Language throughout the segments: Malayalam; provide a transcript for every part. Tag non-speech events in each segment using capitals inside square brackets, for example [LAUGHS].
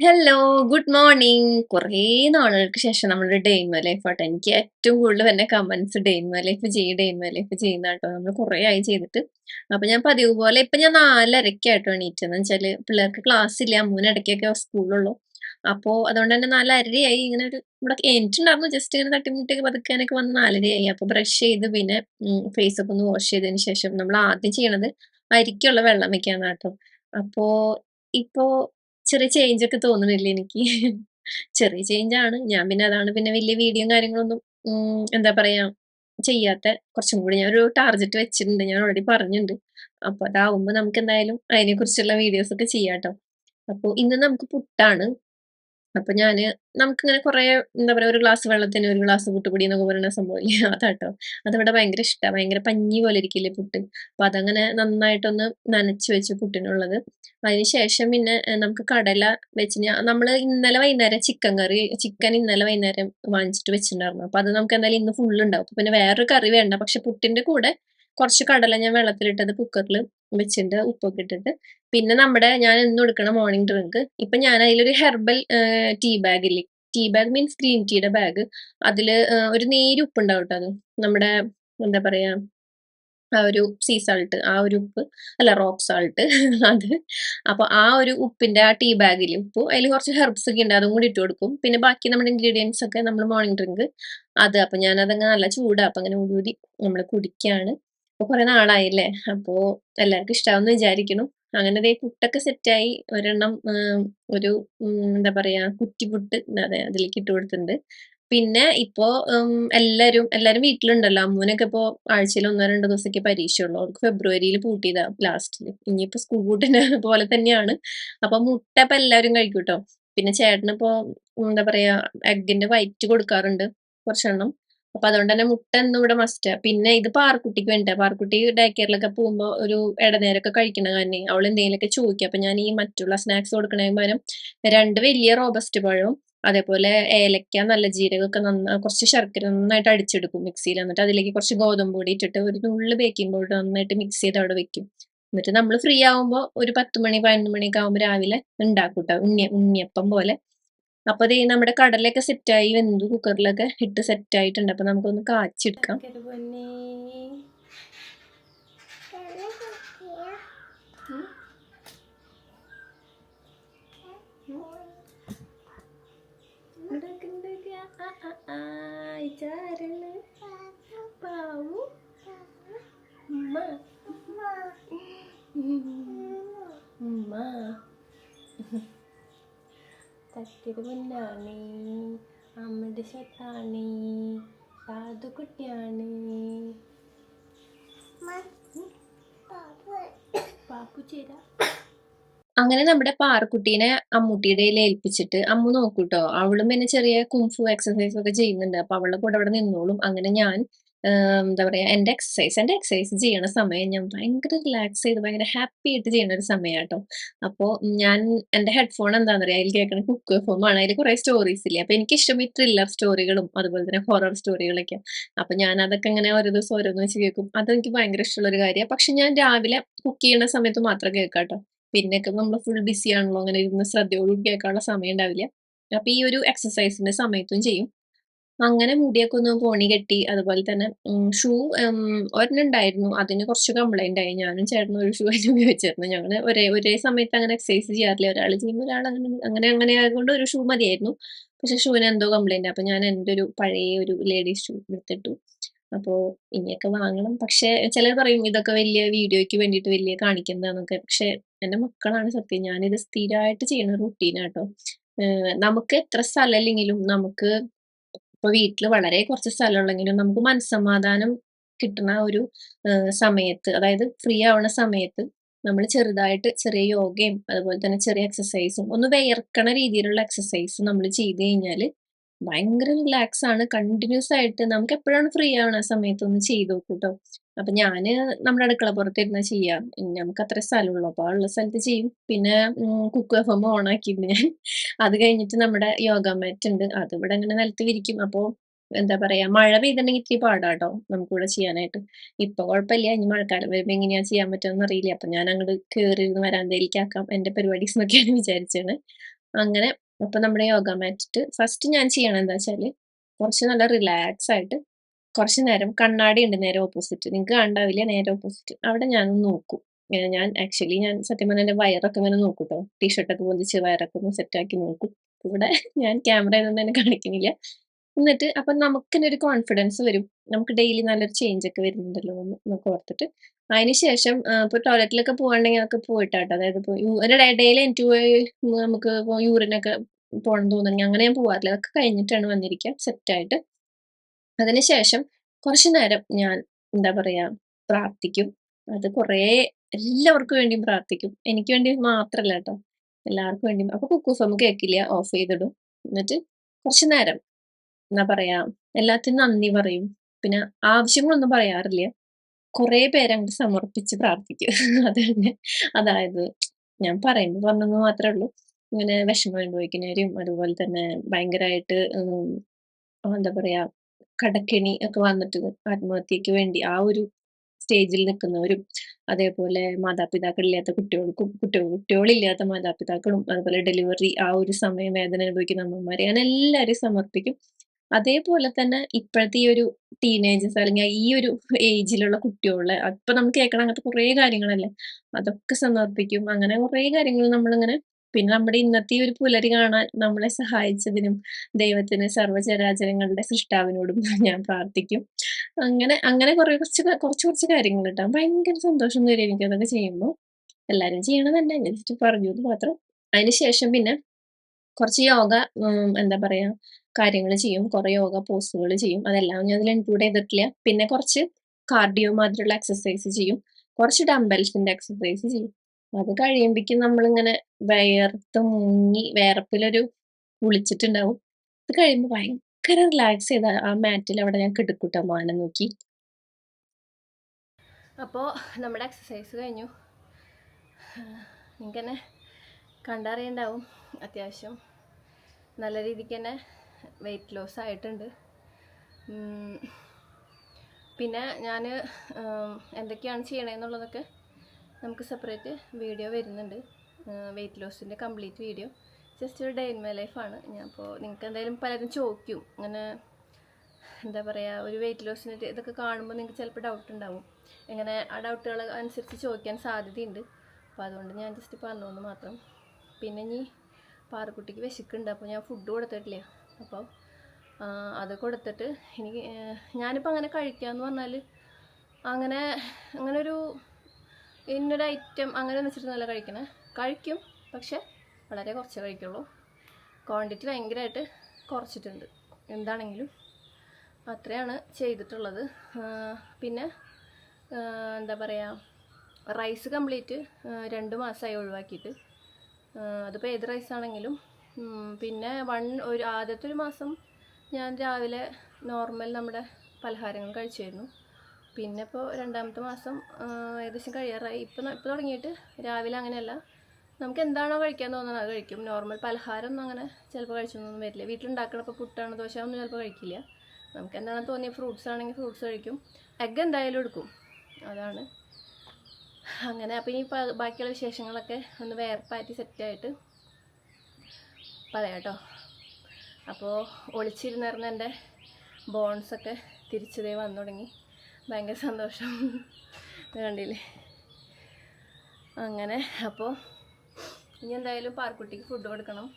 ഹലോ ഗുഡ് മോർണിംഗ് കുറേ നാളുകൾക്ക് ശേഷം നമ്മുടെ ഡേ ഇൻ ലൈഫ് ആട്ടോ. എനിക്ക് ഏറ്റവും കൂടുതൽ തന്നെ കമന്റ്സ് ഡേ ലൈഫ് ചെയ്യും ഡേ ലൈഫ് ചെയ്യുന്ന കേട്ടോ നമ്മൾ കുറേ ആയി ചെയ്തിട്ട്. അപ്പൊ ഞാൻ പതിവ് പോലെ ഇപ്പൊ ഞാൻ നാലരക്കായിട്ടോ എണീറ്റെന്ന് വെച്ചാൽ പിള്ളേർക്ക് ക്ലാസ് ഇല്ല. മൂന്ന് ഇടയ്ക്കൊക്കെ സ്കൂളുള്ളൂ അപ്പോ അതുകൊണ്ട് തന്നെ നാലരയായി. ഇങ്ങനെ ഒരു ഇവിടെ എനിക്കുണ്ടായിരുന്നു ജസ്റ്റ് ഇങ്ങനെ തട്ടിമുട്ടിയൊക്കെ പതുക്കാനൊക്കെ വന്ന് നാലരയായി. അപ്പൊ ബ്രഷ് ചെയ്ത് പിന്നെ ഫേസ് ഒക്കെ ഒന്ന് വാഷ് ചെയ്തതിന് ശേഷം നമ്മൾ ആദ്യം ചെയ്യണത് അരിക്കുള്ള വെള്ളം വെക്കാന്ന് കേട്ടോ അപ്പോ ഇപ്പോ ചെറിയ ചേഞ്ച് ഒക്കെ തോന്നുന്നില്ല എനിക്ക്? ചെറിയ ചേഞ്ച് ആണ്. ഞാൻ പിന്നെ അതാണ് പിന്നെ വലിയ വീഡിയോയും കാര്യങ്ങളൊന്നും എന്താ പറയാ ചെയ്യാത്ത കുറച്ചും കൂടി ഞാൻ ഒരു ടാർഗറ്റ് വെച്ചിട്ടുണ്ട്. ഞാൻ ഓൾറെഡി പറഞ്ഞിട്ടുണ്ട്. അപ്പൊ അതാവുമ്പോ നമുക്ക് എന്തായാലും അതിനെ കുറിച്ചുള്ള വീഡിയോസ് ഒക്കെ ചെയ്യാട്ടോ. അപ്പൊ ഇന്ന് നമുക്ക് പുട്ടാണ്. അപ്പൊ ഞാൻ നമുക്കിങ്ങനെ കുറെ എന്താ പറയാ ഒരു ഗ്ലാസ് വെള്ളത്തിന് ഒരു ഗ്ലാസ് പുട്ടുപൊടി എന്നൊക്കെ പറയുന്ന സംഭവമില്ലേ അതാട്ടോ. അതിവിടെ ഭയങ്കര ഇഷ്ടമാണ് ഭയങ്കര പഞ്ഞി പോലെ ഇരിക്കില്ലേ പുട്ട്. അപ്പൊ അതങ്ങനെ നന്നായിട്ടൊന്ന് നനച്ച് വെച്ചു പുട്ടിനുള്ളത്. അതിനുശേഷം പിന്നെ നമുക്ക് കടല വെച്ച് നമ്മൾ ഇന്നലെ വൈകുന്നേരം ചിക്കൻ കറി ചിക്കൻ ഇന്നലെ വൈകുന്നേരം വാങ്ങിച്ചിട്ട് വെച്ചിട്ടുണ്ടായിരുന്നു. അപ്പൊ അത് നമുക്ക് എന്തായാലും ഇന്ന് ഫുള്ള് ഉണ്ടാവും. പിന്നെ വേറൊരു കറി വേണ്ട. പക്ഷെ പുട്ടിന്റെ കൂടെ കുറച്ച് കടല ഞാൻ വെള്ളത്തിലിട്ടത് കുക്കറിൽ വെച്ചിട്ടുണ്ട് ഉപ്പൊക്കെ ഇട്ടിട്ട്. പിന്നെ നമ്മുടെ ഞാൻ എന്നും എടുക്കണ മോർണിംഗ് ഡ്രിങ്ക് ഇപ്പൊ ഞാൻ അതിലൊരു ഹെർബൽ ടീ ബാഗ് ഇല്ലേ? ടീ ബാഗ് മീൻസ് ഗ്രീൻ ടീയുടെ ബാഗ് ഏഹ്, ഒരു നേരി ഉപ്പ് ഉണ്ടാവും ട്ടോ അത്. നമ്മുടെ എന്താ പറയാ ആ ഒരു സീ സാൾട്ട് ആ ഒരു ഉപ്പ് അല്ല റോക്ക് സാൾട്ട് [LAUGHS] അത്. അപ്പൊ ആ ഒരു ഉപ്പിന്റെ ആ ടീ ബാഗിൽ ഉപ്പ് അതിൽ കുറച്ച് ഹെർബ്സ് ഒക്കെ ഉണ്ട് അതും കൂടി ഇട്ട് കൊടുക്കും. പിന്നെ ബാക്കി നമ്മുടെ ഇൻഗ്രീഡിയൻസ് ഒക്കെ നമ്മൾ മോർണിംഗ് ഡ്രിങ്ക് അത് അപ്പൊ ഞാനതങ്ങ് നല്ല ചൂടാ അപ്പൊ അങ്ങനെ ഊടി നമ്മൾ കുടിക്കാണ്. അപ്പൊ കുറെ നാളായില്ലേ? അപ്പോ എല്ലാവർക്കും ഇഷ്ടാവുന്ന വിചാരിക്കുന്നു. അങ്ങനെ ദേ പുട്ടൊക്കെ സെറ്റായി ഒരെണ്ണം ഒരു എന്താ പറയാ കുറ്റിപ്പുട്ട് അതെ അതിലേക്ക് ഇട്ട് കൊടുത്തിട്ടുണ്ട്. പിന്നെ ഇപ്പോ എല്ലാരും എല്ലാരും വീട്ടിലുണ്ടല്ലോ. അമ്മൂനൊക്കെ ഇപ്പോ ആഴ്ചയിൽ ഒന്നോ രണ്ടോ ദിവസമൊക്കെ പരീക്ഷയുള്ളൂ. അവർക്ക് ഫെബ്രുവരിയിൽ പൂട്ടിയതാ ലാസ്റ്റിൽ. ഇനിയിപ്പോ സ്കൂൾ പൂട്ടിനെ [LAUGHS] പോലെ തന്നെയാണ്. അപ്പൊ മുട്ട ഇപ്പൊ എല്ലാവരും കഴിക്കൂട്ടോ. പിന്നെ ചേട്ടനിപ്പോ എന്താ പറയാ എഗിന്റെ വയറ്റ് കൊടുക്കാറുണ്ട് കുറച്ചെണ്ണം. അപ്പൊ അതുകൊണ്ട് തന്നെ മുട്ട എന്നും ഇവിടെ മസ്റ്റ് പിന്നെ ഇത് പാർക്കുട്ടിക്ക് വേണ്ട? പാർക്കുട്ടി ഡേ കെയറിലൊക്കെ പോകുമ്പോ ഒരു ഇടനേരമൊക്കെ കഴിക്കണ കാരണം അവൾ എന്തെങ്കിലുമൊക്കെ ചോദിക്കും. അപ്പൊ ഞാൻ ഈ മറ്റുള്ള സ്നാക്സ് കൊടുക്കണതിന് പകരം രണ്ട് വലിയ റോബസ്റ്റ് പഴവും അതേപോലെ ഏലക്ക നല്ല ജീരകമൊക്കെ നന്നാ കുറച്ച് ശർക്കര നന്നായിട്ട് അടിച്ചെടുക്കും മിക്സിയിൽ എന്നിട്ട് അതിലേക്ക് കുറച്ച് ഗോതമ്പ് പൊടി ഇട്ടിട്ട് ഒരു നുള്ള് ബേക്കിംഗ് പൗഡർ നന്നായിട്ട് മിക്സ് ചെയ്ത് അവിടെ വെക്കും. എന്നിട്ട് നമ്മൾ ഫ്രീ ആവുമ്പോൾ ഒരു പത്ത് മണി പതിനൊന്ന് മണിയൊക്കെ ആകുമ്പോൾ രാവിലെ ഉണ്ടാക്കൂട്ടോ ഉണ്ണിയ ഉണ്ണി ഉണ്ണിയപ്പം പോലെ. അപ്പൊ ഈ നമ്മുടെ കടലൊക്കെ സെറ്റായി വെന്തു കുക്കറിലൊക്കെ ഇട്ട് സെറ്റ് ആയിട്ടുണ്ട്. അപ്പൊ നമുക്കൊന്ന് കാച്ചെടുക്കാം തട്ടിയത് പൊന്നാണ് അമ്മയുടെ ഷട്ടാണ് സാധുക്കുട്ടിയാണ് അങ്ങനെ നമ്മുടെ പാറക്കുട്ടീനെ അമ്മൂട്ടിയുടെ ഏൽപ്പിച്ചിട്ട് അമ്മു നോക്കൂട്ടോ. അവളും പിന്നെ ചെറിയ കുംഫു എക്സസൈസ് ഒക്കെ ചെയ്യുന്നുണ്ട്. അപ്പൊ അവളുടെ കൂടെ അവിടെ നിന്നോളും. അങ്ങനെ ഞാൻ എന്താ പറയാ എന്റെ എക്സസൈസ് എന്റെ എക്സസൈസ് ചെയ്യണ സമയം ഞാൻ ഭയങ്കര റിലാക്സ് ചെയ്ത് ഭയങ്കര ഹാപ്പി ആയിട്ട് ചെയ്യുന്ന ഒരു സമയമാട്ടോ അപ്പോ ഞാൻ എന്റെ ഹെഡ്ഫോൺ എന്താണെന്ന് അറിയാം അതിൽ കേൾക്കുന്ന കുക്ക് ആണ്. അതിൽ കുറെ സ്റ്റോറീസ് ഇല്ലേ? അപ്പൊ എനിക്ക് ഇഷ്ടം ഈ ത്രില്ലർ സ്റ്റോറികളും അതുപോലെ തന്നെ ഹൊറർ സ്റ്റോറികളൊക്കെ അപ്പൊ ഞാൻ അതൊക്കെ ഇങ്ങനെ ഓരോ ദിവസം ഓരോന്ന് വെച്ച് കേൾക്കും. അതെനിക്ക് ഭയങ്കര ഇഷ്ടമുള്ള ഒരു കാര്യമാണ് പക്ഷെ ഞാൻ രാവിലെ കുക്ക് ചെയ്യുന്ന സമയത്ത് മാത്രം കേൾക്കാട്ടോ പിന്നെയൊക്കെ നമ്മൾ ഫുൾ ബിസി ആണല്ലോ അങ്ങനെ ഇരുന്ന് ശ്രദ്ധയോടുകൂടി കേൾക്കാനുള്ള സമയം ഉണ്ടാവില്ല. അപ്പൊ ഈ ഒരു എക്സസൈസിന്റെ സമയത്തും ചെയ്യും. അങ്ങനെ മുടിയൊക്കെ ഒന്ന് പോണി കെട്ടി അതുപോലെ തന്നെ ഷൂ ഒരെണ്ണം ഉണ്ടായിരുന്നു. അതിന് കുറച്ച് കംപ്ലൈന്റ് ആയി. ഞാനും ചേട്ടനും ഒരു ഷൂ അതിന് ഉപയോഗിച്ചിരുന്നു. ഞങ്ങൾ ഒരേ ഒരേ സമയത്ത് അങ്ങനെ എക്സസൈസ് ചെയ്യാറില്ല. ഒരാൾ ചെയ്യുമ്പോൾ ഒരാൾ അങ്ങനെ അങ്ങനെ അങ്ങനെ ആയതുകൊണ്ട് ഒരു ഷൂ മതിയായിരുന്നു. പക്ഷെ ഷൂവിന് എന്തോ കംപ്ലൈന്റ് അപ്പൊ ഞാൻ എന്റെ ഒരു പഴയ ഒരു ലേഡീസ് ഷൂ എടുത്തിട്ടു. അപ്പോ ഇനിയൊക്കെ വാങ്ങണം. പക്ഷെ ചിലർ പറയും ഇതൊക്കെ വലിയ വീഡിയോയ്ക്ക് വേണ്ടിയിട്ട് വലിയ കാണിക്കുന്നതെന്നൊക്കെ. പക്ഷെ എന്റെ മക്കളാണ് സത്യം. ഞാനിത് സ്ഥിരമായിട്ട് ചെയ്യുന്ന റുട്ടീനാട്ടോ നമുക്ക് എത്ര സ്ഥലമില്ലെങ്കിലും നമുക്ക് ഇപ്പൊ വീട്ടിൽ വളരെ കുറച്ച് സ്ഥലമുള്ളെങ്കിലും നമുക്ക് മനസ്സമാധാനം കിട്ടുന്ന ഒരു സമയത്ത് അതായത് ഫ്രീ ആവുന്ന സമയത്ത് നമ്മൾ ചെറുതായിട്ട് ചെറിയ യോഗയും അതുപോലെ തന്നെ ചെറിയ എക്സസൈസും ഒന്ന് വിയർക്കണ രീതിയിലുള്ള എക്സസൈസ് നമ്മൾ ചെയ്ത് കഴിഞ്ഞാൽ ഭയങ്കര റിലാക്സ് ആണ്. കണ്ടിന്യൂസ് ആയിട്ട് നമുക്ക് എപ്പോഴാണ് ഫ്രീ ആവണ സമയത്ത് ഒന്ന് ചെയ്ത് നോക്കൂ കേട്ടോ അപ്പൊ ഞാൻ നമ്മുടെ അടുക്കള പുറത്തിരുന്ന ചെയ്യാം. നമുക്ക് അത്ര സ്ഥലമുള്ളൂ. അപ്പൊ ഉള്ള സ്ഥലത്ത് ചെയ്യും. പിന്നെ കുക്ക് എഫ് എം ഓൺ ആക്കിയിരുന്നു ഞാൻ. അത് കഴിഞ്ഞിട്ട് നമ്മുടെ യോഗ മാറ്റ് ഉണ്ട്. അത് ഇവിടെ ഇങ്ങനെ നിലത്ത് വിരിക്കും അപ്പോ എന്താ പറയാ മഴ പെയ്തിട്ടുണ്ടെങ്കിൽ ഇത്തിരി പാടാട്ടോ നമുക്കിവിടെ ചെയ്യാനായിട്ട്. ഇപ്പൊ കുഴപ്പമില്ല. ഇനി മഴക്കാലം വരുമ്പോ എങ്ങനെയാ ചെയ്യാൻ പറ്റുമെന്ന് അറിയില്ല. അപ്പൊ ഞാൻ അങ്ങോട്ട് കേറി ഇരുന്ന് ആക്കാം എന്റെ പരിപാടീസ് എന്നൊക്കെയാണ് വിചാരിച്ചത്. അങ്ങനെ അപ്പൊ നമ്മുടെ യോഗ മാറ്റിട്ട് ഫസ്റ്റ് ഞാൻ ചെയ്യണം എന്താ വെച്ചാൽ കുറച്ച് നല്ല റിലാക്സ് ആയിട്ട് കുറച്ച് നേരം കണ്ണാടി ഉണ്ട് നേരെ ഓപ്പോസിറ്റ് നിങ്ങൾക്ക് കണ്ടാവില്ല നേരെ ഓപ്പോസിറ്റ് അവിടെ ഞാൻ നോക്കും. ഞാൻ ആക്ച്വലി ഞാൻ സത്യം പറഞ്ഞാൽ എന്റെ വയറൊക്കെ ഇങ്ങനെ നോക്കും കേട്ടോ ടീഷർട്ടൊക്കെ പൊന്തിച്ച് വയറൊക്കെ ഒന്ന് സെറ്റാക്കി നോക്കും. ഇവിടെ ഞാൻ ക്യാമറയിൽ ഒന്നും തന്നെ കാണിക്കുന്നില്ല എന്നിട്ട് അപ്പം നമുക്ക് തന്നെ ഒരു കോൺഫിഡൻസ് വരും. നമുക്ക് ഡെയിലി നല്ലൊരു ചേഞ്ച് ഒക്കെ വരുന്നുണ്ടല്ലോ എന്ന് നമുക്ക് ഓർത്തിട്ട്. അതിന് ശേഷം ആ, ഇപ്പൊ ടോയ്ലറ്റിലൊക്കെ പോകണമെങ്കിൽ അതൊക്കെ പോയിട്ടാട്ടോ. അതായത് ഒരു ഡെയിലി എനിക്ക് നമുക്ക് യൂറിനൊക്കെ പോകണം തോന്നണെങ്കിൽ അങ്ങനെ ഞാൻ പോകാറില്ല അതൊക്കെ കഴിഞ്ഞിട്ടാണ് വന്നിരിക്കുക. സെറ്റായിട്ട് അതിനുശേഷം കുറച്ചു നേരം ഞാൻ എന്താ പറയാ പ്രാർത്ഥിക്കും. അത് കുറേ എല്ലാവർക്കും വേണ്ടിയും പ്രാർത്ഥിക്കും. എനിക്ക് വേണ്ടി മാത്രമല്ല കേട്ടോ. എല്ലാവർക്കും വേണ്ടിയും. അപ്പൊ കുക്കൂസ് നമുക്ക് കേൾക്കില്ല ഓഫ് ചെയ്തിടും. എന്നിട്ട് കുറച്ചു നേരം എന്താ പറയാ എല്ലാത്തിനും നന്ദി പറയും. പിന്നെ ആവശ്യങ്ങളൊന്നും പറയാറില്ല. കുറെ പേരങ്ങ് സമർപ്പിച്ച് പ്രാർത്ഥിക്കും. [LAUGHS] അത് തന്നെ. അതായത് ഞാൻ പറയുമ്പോൾ പറഞ്ഞെന്ന് മാത്രമേ ഉള്ളൂ. ഇങ്ങനെ വിഷമം അനുഭവിക്കുന്നവരും അതുപോലെ തന്നെ ഭയങ്കരമായിട്ട് എന്താ പറയാ കടക്കെണി ഒക്കെ വന്നിട്ട് ആത്മഹത്യക്ക് വേണ്ടി ആ ഒരു സ്റ്റേജിൽ നിൽക്കുന്നവരും അതേപോലെ മാതാപിതാക്കളില്ലാത്ത കുട്ടികൾക്കും കുട്ടികൾ കുട്ടികളില്ലാത്ത മാതാപിതാക്കളും അതുപോലെ ഡെലിവറി ആ ഒരു സമയം വേദന അനുഭവിക്കുന്ന അമ്മമാരെ അങ്ങനെ എല്ലാവരെയും സമർപ്പിക്കും. അതേപോലെ തന്നെ ഇപ്പോഴത്തെ ഈ ഒരു ടീനേജേഴ്സ് അല്ലെങ്കിൽ ഈ ഒരു ഏജിലുള്ള കുട്ടികളെ അപ്പൊ നമുക്ക് കേൾക്കണം അങ്ങനത്തെ കുറേ കാര്യങ്ങളല്ലേ? അതൊക്കെ സമർപ്പിക്കും. അങ്ങനെ കുറേ കാര്യങ്ങൾ നമ്മളിങ്ങനെ പിന്നെ നമ്മുടെ ഇന്നത്തെ ഒരു പുലരി കാണാൻ നമ്മളെ സഹായിച്ചതിനും ദൈവത്തിന് സർവചരാചരങ്ങളുടെ സൃഷ്ടാവിനോടും [LAUGHS] ഞാൻ പ്രാർത്ഥിക്കും. അങ്ങനെ അങ്ങനെ കുറെ കുറച്ച് കുറച്ച് കുറച്ച് കാര്യങ്ങൾ കിട്ടാം. ഭയങ്കര സന്തോഷം തരും എനിക്ക് അതൊക്കെ ചെയ്യുമ്പോൾ. എല്ലാവരും ചെയ്യണം തന്നെ ഞാൻ ജസ്റ്റ് പറഞ്ഞു മാത്രം. അതിനുശേഷം പിന്നെ കുറച്ച് യോഗ എന്താ പറയാ കാര്യങ്ങൾ ചെയ്യും കുറെ യോഗ പോസ്റ്റുകൾ ചെയ്യും. അതെല്ലാം ഞാൻ അതിൽ ഇൻക്ലൂഡ് ചെയ്തിട്ടില്ല. പിന്നെ കുറച്ച് കാർഡിയോ മാതിരിയുള്ള എക്സസൈസ് ചെയ്യും. കുറച്ച് ഡംബൽസിന്റെ എക്സസൈസ് ചെയ്യും. അത് കഴിയുമ്പോഴേക്കും നമ്മളിങ്ങനെ വിയർത്ത് മുങ്ങി വേറപ്പിലൊരു കുളിച്ചിട്ടുണ്ടാവും. ഇത് കഴിയുമ്പോൾ ഭയങ്കര റിലാക്സ് ചെയ്ത ആ മാറ്റിൽ അവിടെ ഞാൻ കിടക്കൂട്ടോ മാനം നോക്കി. അപ്പോൾ നമ്മുടെ എക്സസൈസ് കഴിഞ്ഞു. തന്നെ കണ്ടറിയണ്ടാവും. അത്യാവശ്യം നല്ല രീതിക്ക് തന്നെ വെയിറ്റ് ലോസ് ആയിട്ടുണ്ട്. പിന്നെ ഞാൻ എന്തൊക്കെയാണ് ചെയ്യണമെന്നുള്ളതൊക്കെ നമുക്ക് സെപ്പറേറ്റ് വീഡിയോ വരുന്നുണ്ട്. വെയിറ്റ് ലോസിന്റെ കംപ്ലീറ്റ് വീഡിയോ ജസ്റ്റ് ഒരു ഡേ ഇൻ മൈ ലൈഫാണ് ഞാൻ അപ്പോൾ നിങ്ങൾക്ക് എന്തായാലും പലരും ചോദിക്കും. അങ്ങനെ എന്താ പറയുക ഒരു വെയിറ്റ് ലോസിന് ഇതൊക്കെ കാണുമ്പോൾ നിങ്ങൾക്ക് ചിലപ്പോൾ ഡൗട്ട് ഉണ്ടാവും. ഇങ്ങനെ ആ ഡൗട്ടുകൾ അനുസരിച്ച് ചോദിക്കാൻ സാധ്യതയുണ്ട്. അപ്പോൾ അതുകൊണ്ട് ഞാൻ ജസ്റ്റ് പറഞ്ഞു മാത്രം. പിന്നെ ഇനി പാറക്കുട്ടിക്ക് വിശക്കുന്നുണ്ട് അപ്പോൾ ഞാൻ ഫുഡ് കൊടുത്തിട്ടില്ല. അപ്പോൾ ആ, അത് കൊടുത്തിട്ട് എനിക്ക് ഞാനിപ്പോൾ അങ്ങനെ കഴിക്കാമെന്ന് പറഞ്ഞാൽ അങ്ങനെ അങ്ങനെ ഒരു ഇന്നൊരു ഐറ്റം അങ്ങനെ വെച്ചിട്ട് നല്ല കഴിക്കണേ. കഴിക്കും പക്ഷെ വളരെ കുറച്ചേ കഴിക്കുള്ളൂ. ക്വാണ്ടിറ്റി ഭയങ്കരമായിട്ട് കുറച്ചിട്ടുണ്ട്. എന്താണെങ്കിലും അത്രയാണ് ചെയ്തിട്ടുള്ളത്. പിന്നെ എന്താ പറയുക റൈസ് കംപ്ലീറ്റ് രണ്ട് മാസമായി ഒഴിവാക്കിയിട്ട്. അതിപ്പോൾ ഏത് റൈസ് ആണെങ്കിലും ഉം, പിന്നെ വൺ ഒരു ആദ്യത്തെ ഒരു മാസം ഞാൻ രാവിലെ നോർമൽ നമ്മുടെ പലഹാരങ്ങൾ കഴിച്ചിരുന്നു. പിന്നെ ഇപ്പോൾ രണ്ടാമത്തെ മാസം ഏകദേശം കഴിയാറായി. ഇപ്പം ഇപ്പോൾ തുടങ്ങിയിട്ട് രാവിലെ അങ്ങനെയല്ല. നമുക്ക് എന്താണോ കഴിക്കാൻ തോന്നുന്നത് അത് കഴിക്കും. നോർമൽ പലഹാരം ഒന്നും അങ്ങനെ ചിലപ്പോൾ കഴിച്ചൊന്നും വരില്ല. വീട്ടിലുണ്ടാക്കണ ഇപ്പോൾ പുട്ടാണ് ദോശ ഒന്നും ചിലപ്പോൾ കഴിക്കില്ല. നമുക്ക് എന്താണോ തോന്നിയ ഫ്രൂട്ട്സ് ആണെങ്കിൽ ഫ്രൂട്ട്സ് കഴിക്കും. എഗ് എന്തായാലും എടുക്കും. അതാണ്. അങ്ങനെ അപ്പോൾ ഇനി ബാക്കിയുള്ള വിശേഷങ്ങളൊക്കെ ഒന്ന് വേർപ്പാറ്റി സെറ്റായിട്ട് പറയാം കേട്ടോ അപ്പോൾ ഒളിച്ചിരുന്നിരുന്ന എന്റെ ബോൺസൊക്കെ തിരിച്ചതേ വന്നു തുടങ്ങി ഭയങ്കര സന്തോഷം. കണ്ടില്ലേ? അങ്ങനെ അപ്പോൾ ഇനി എന്തായാലും പാർക്കുട്ടിക്ക് ഫുഡ് കൊടുക്കണം.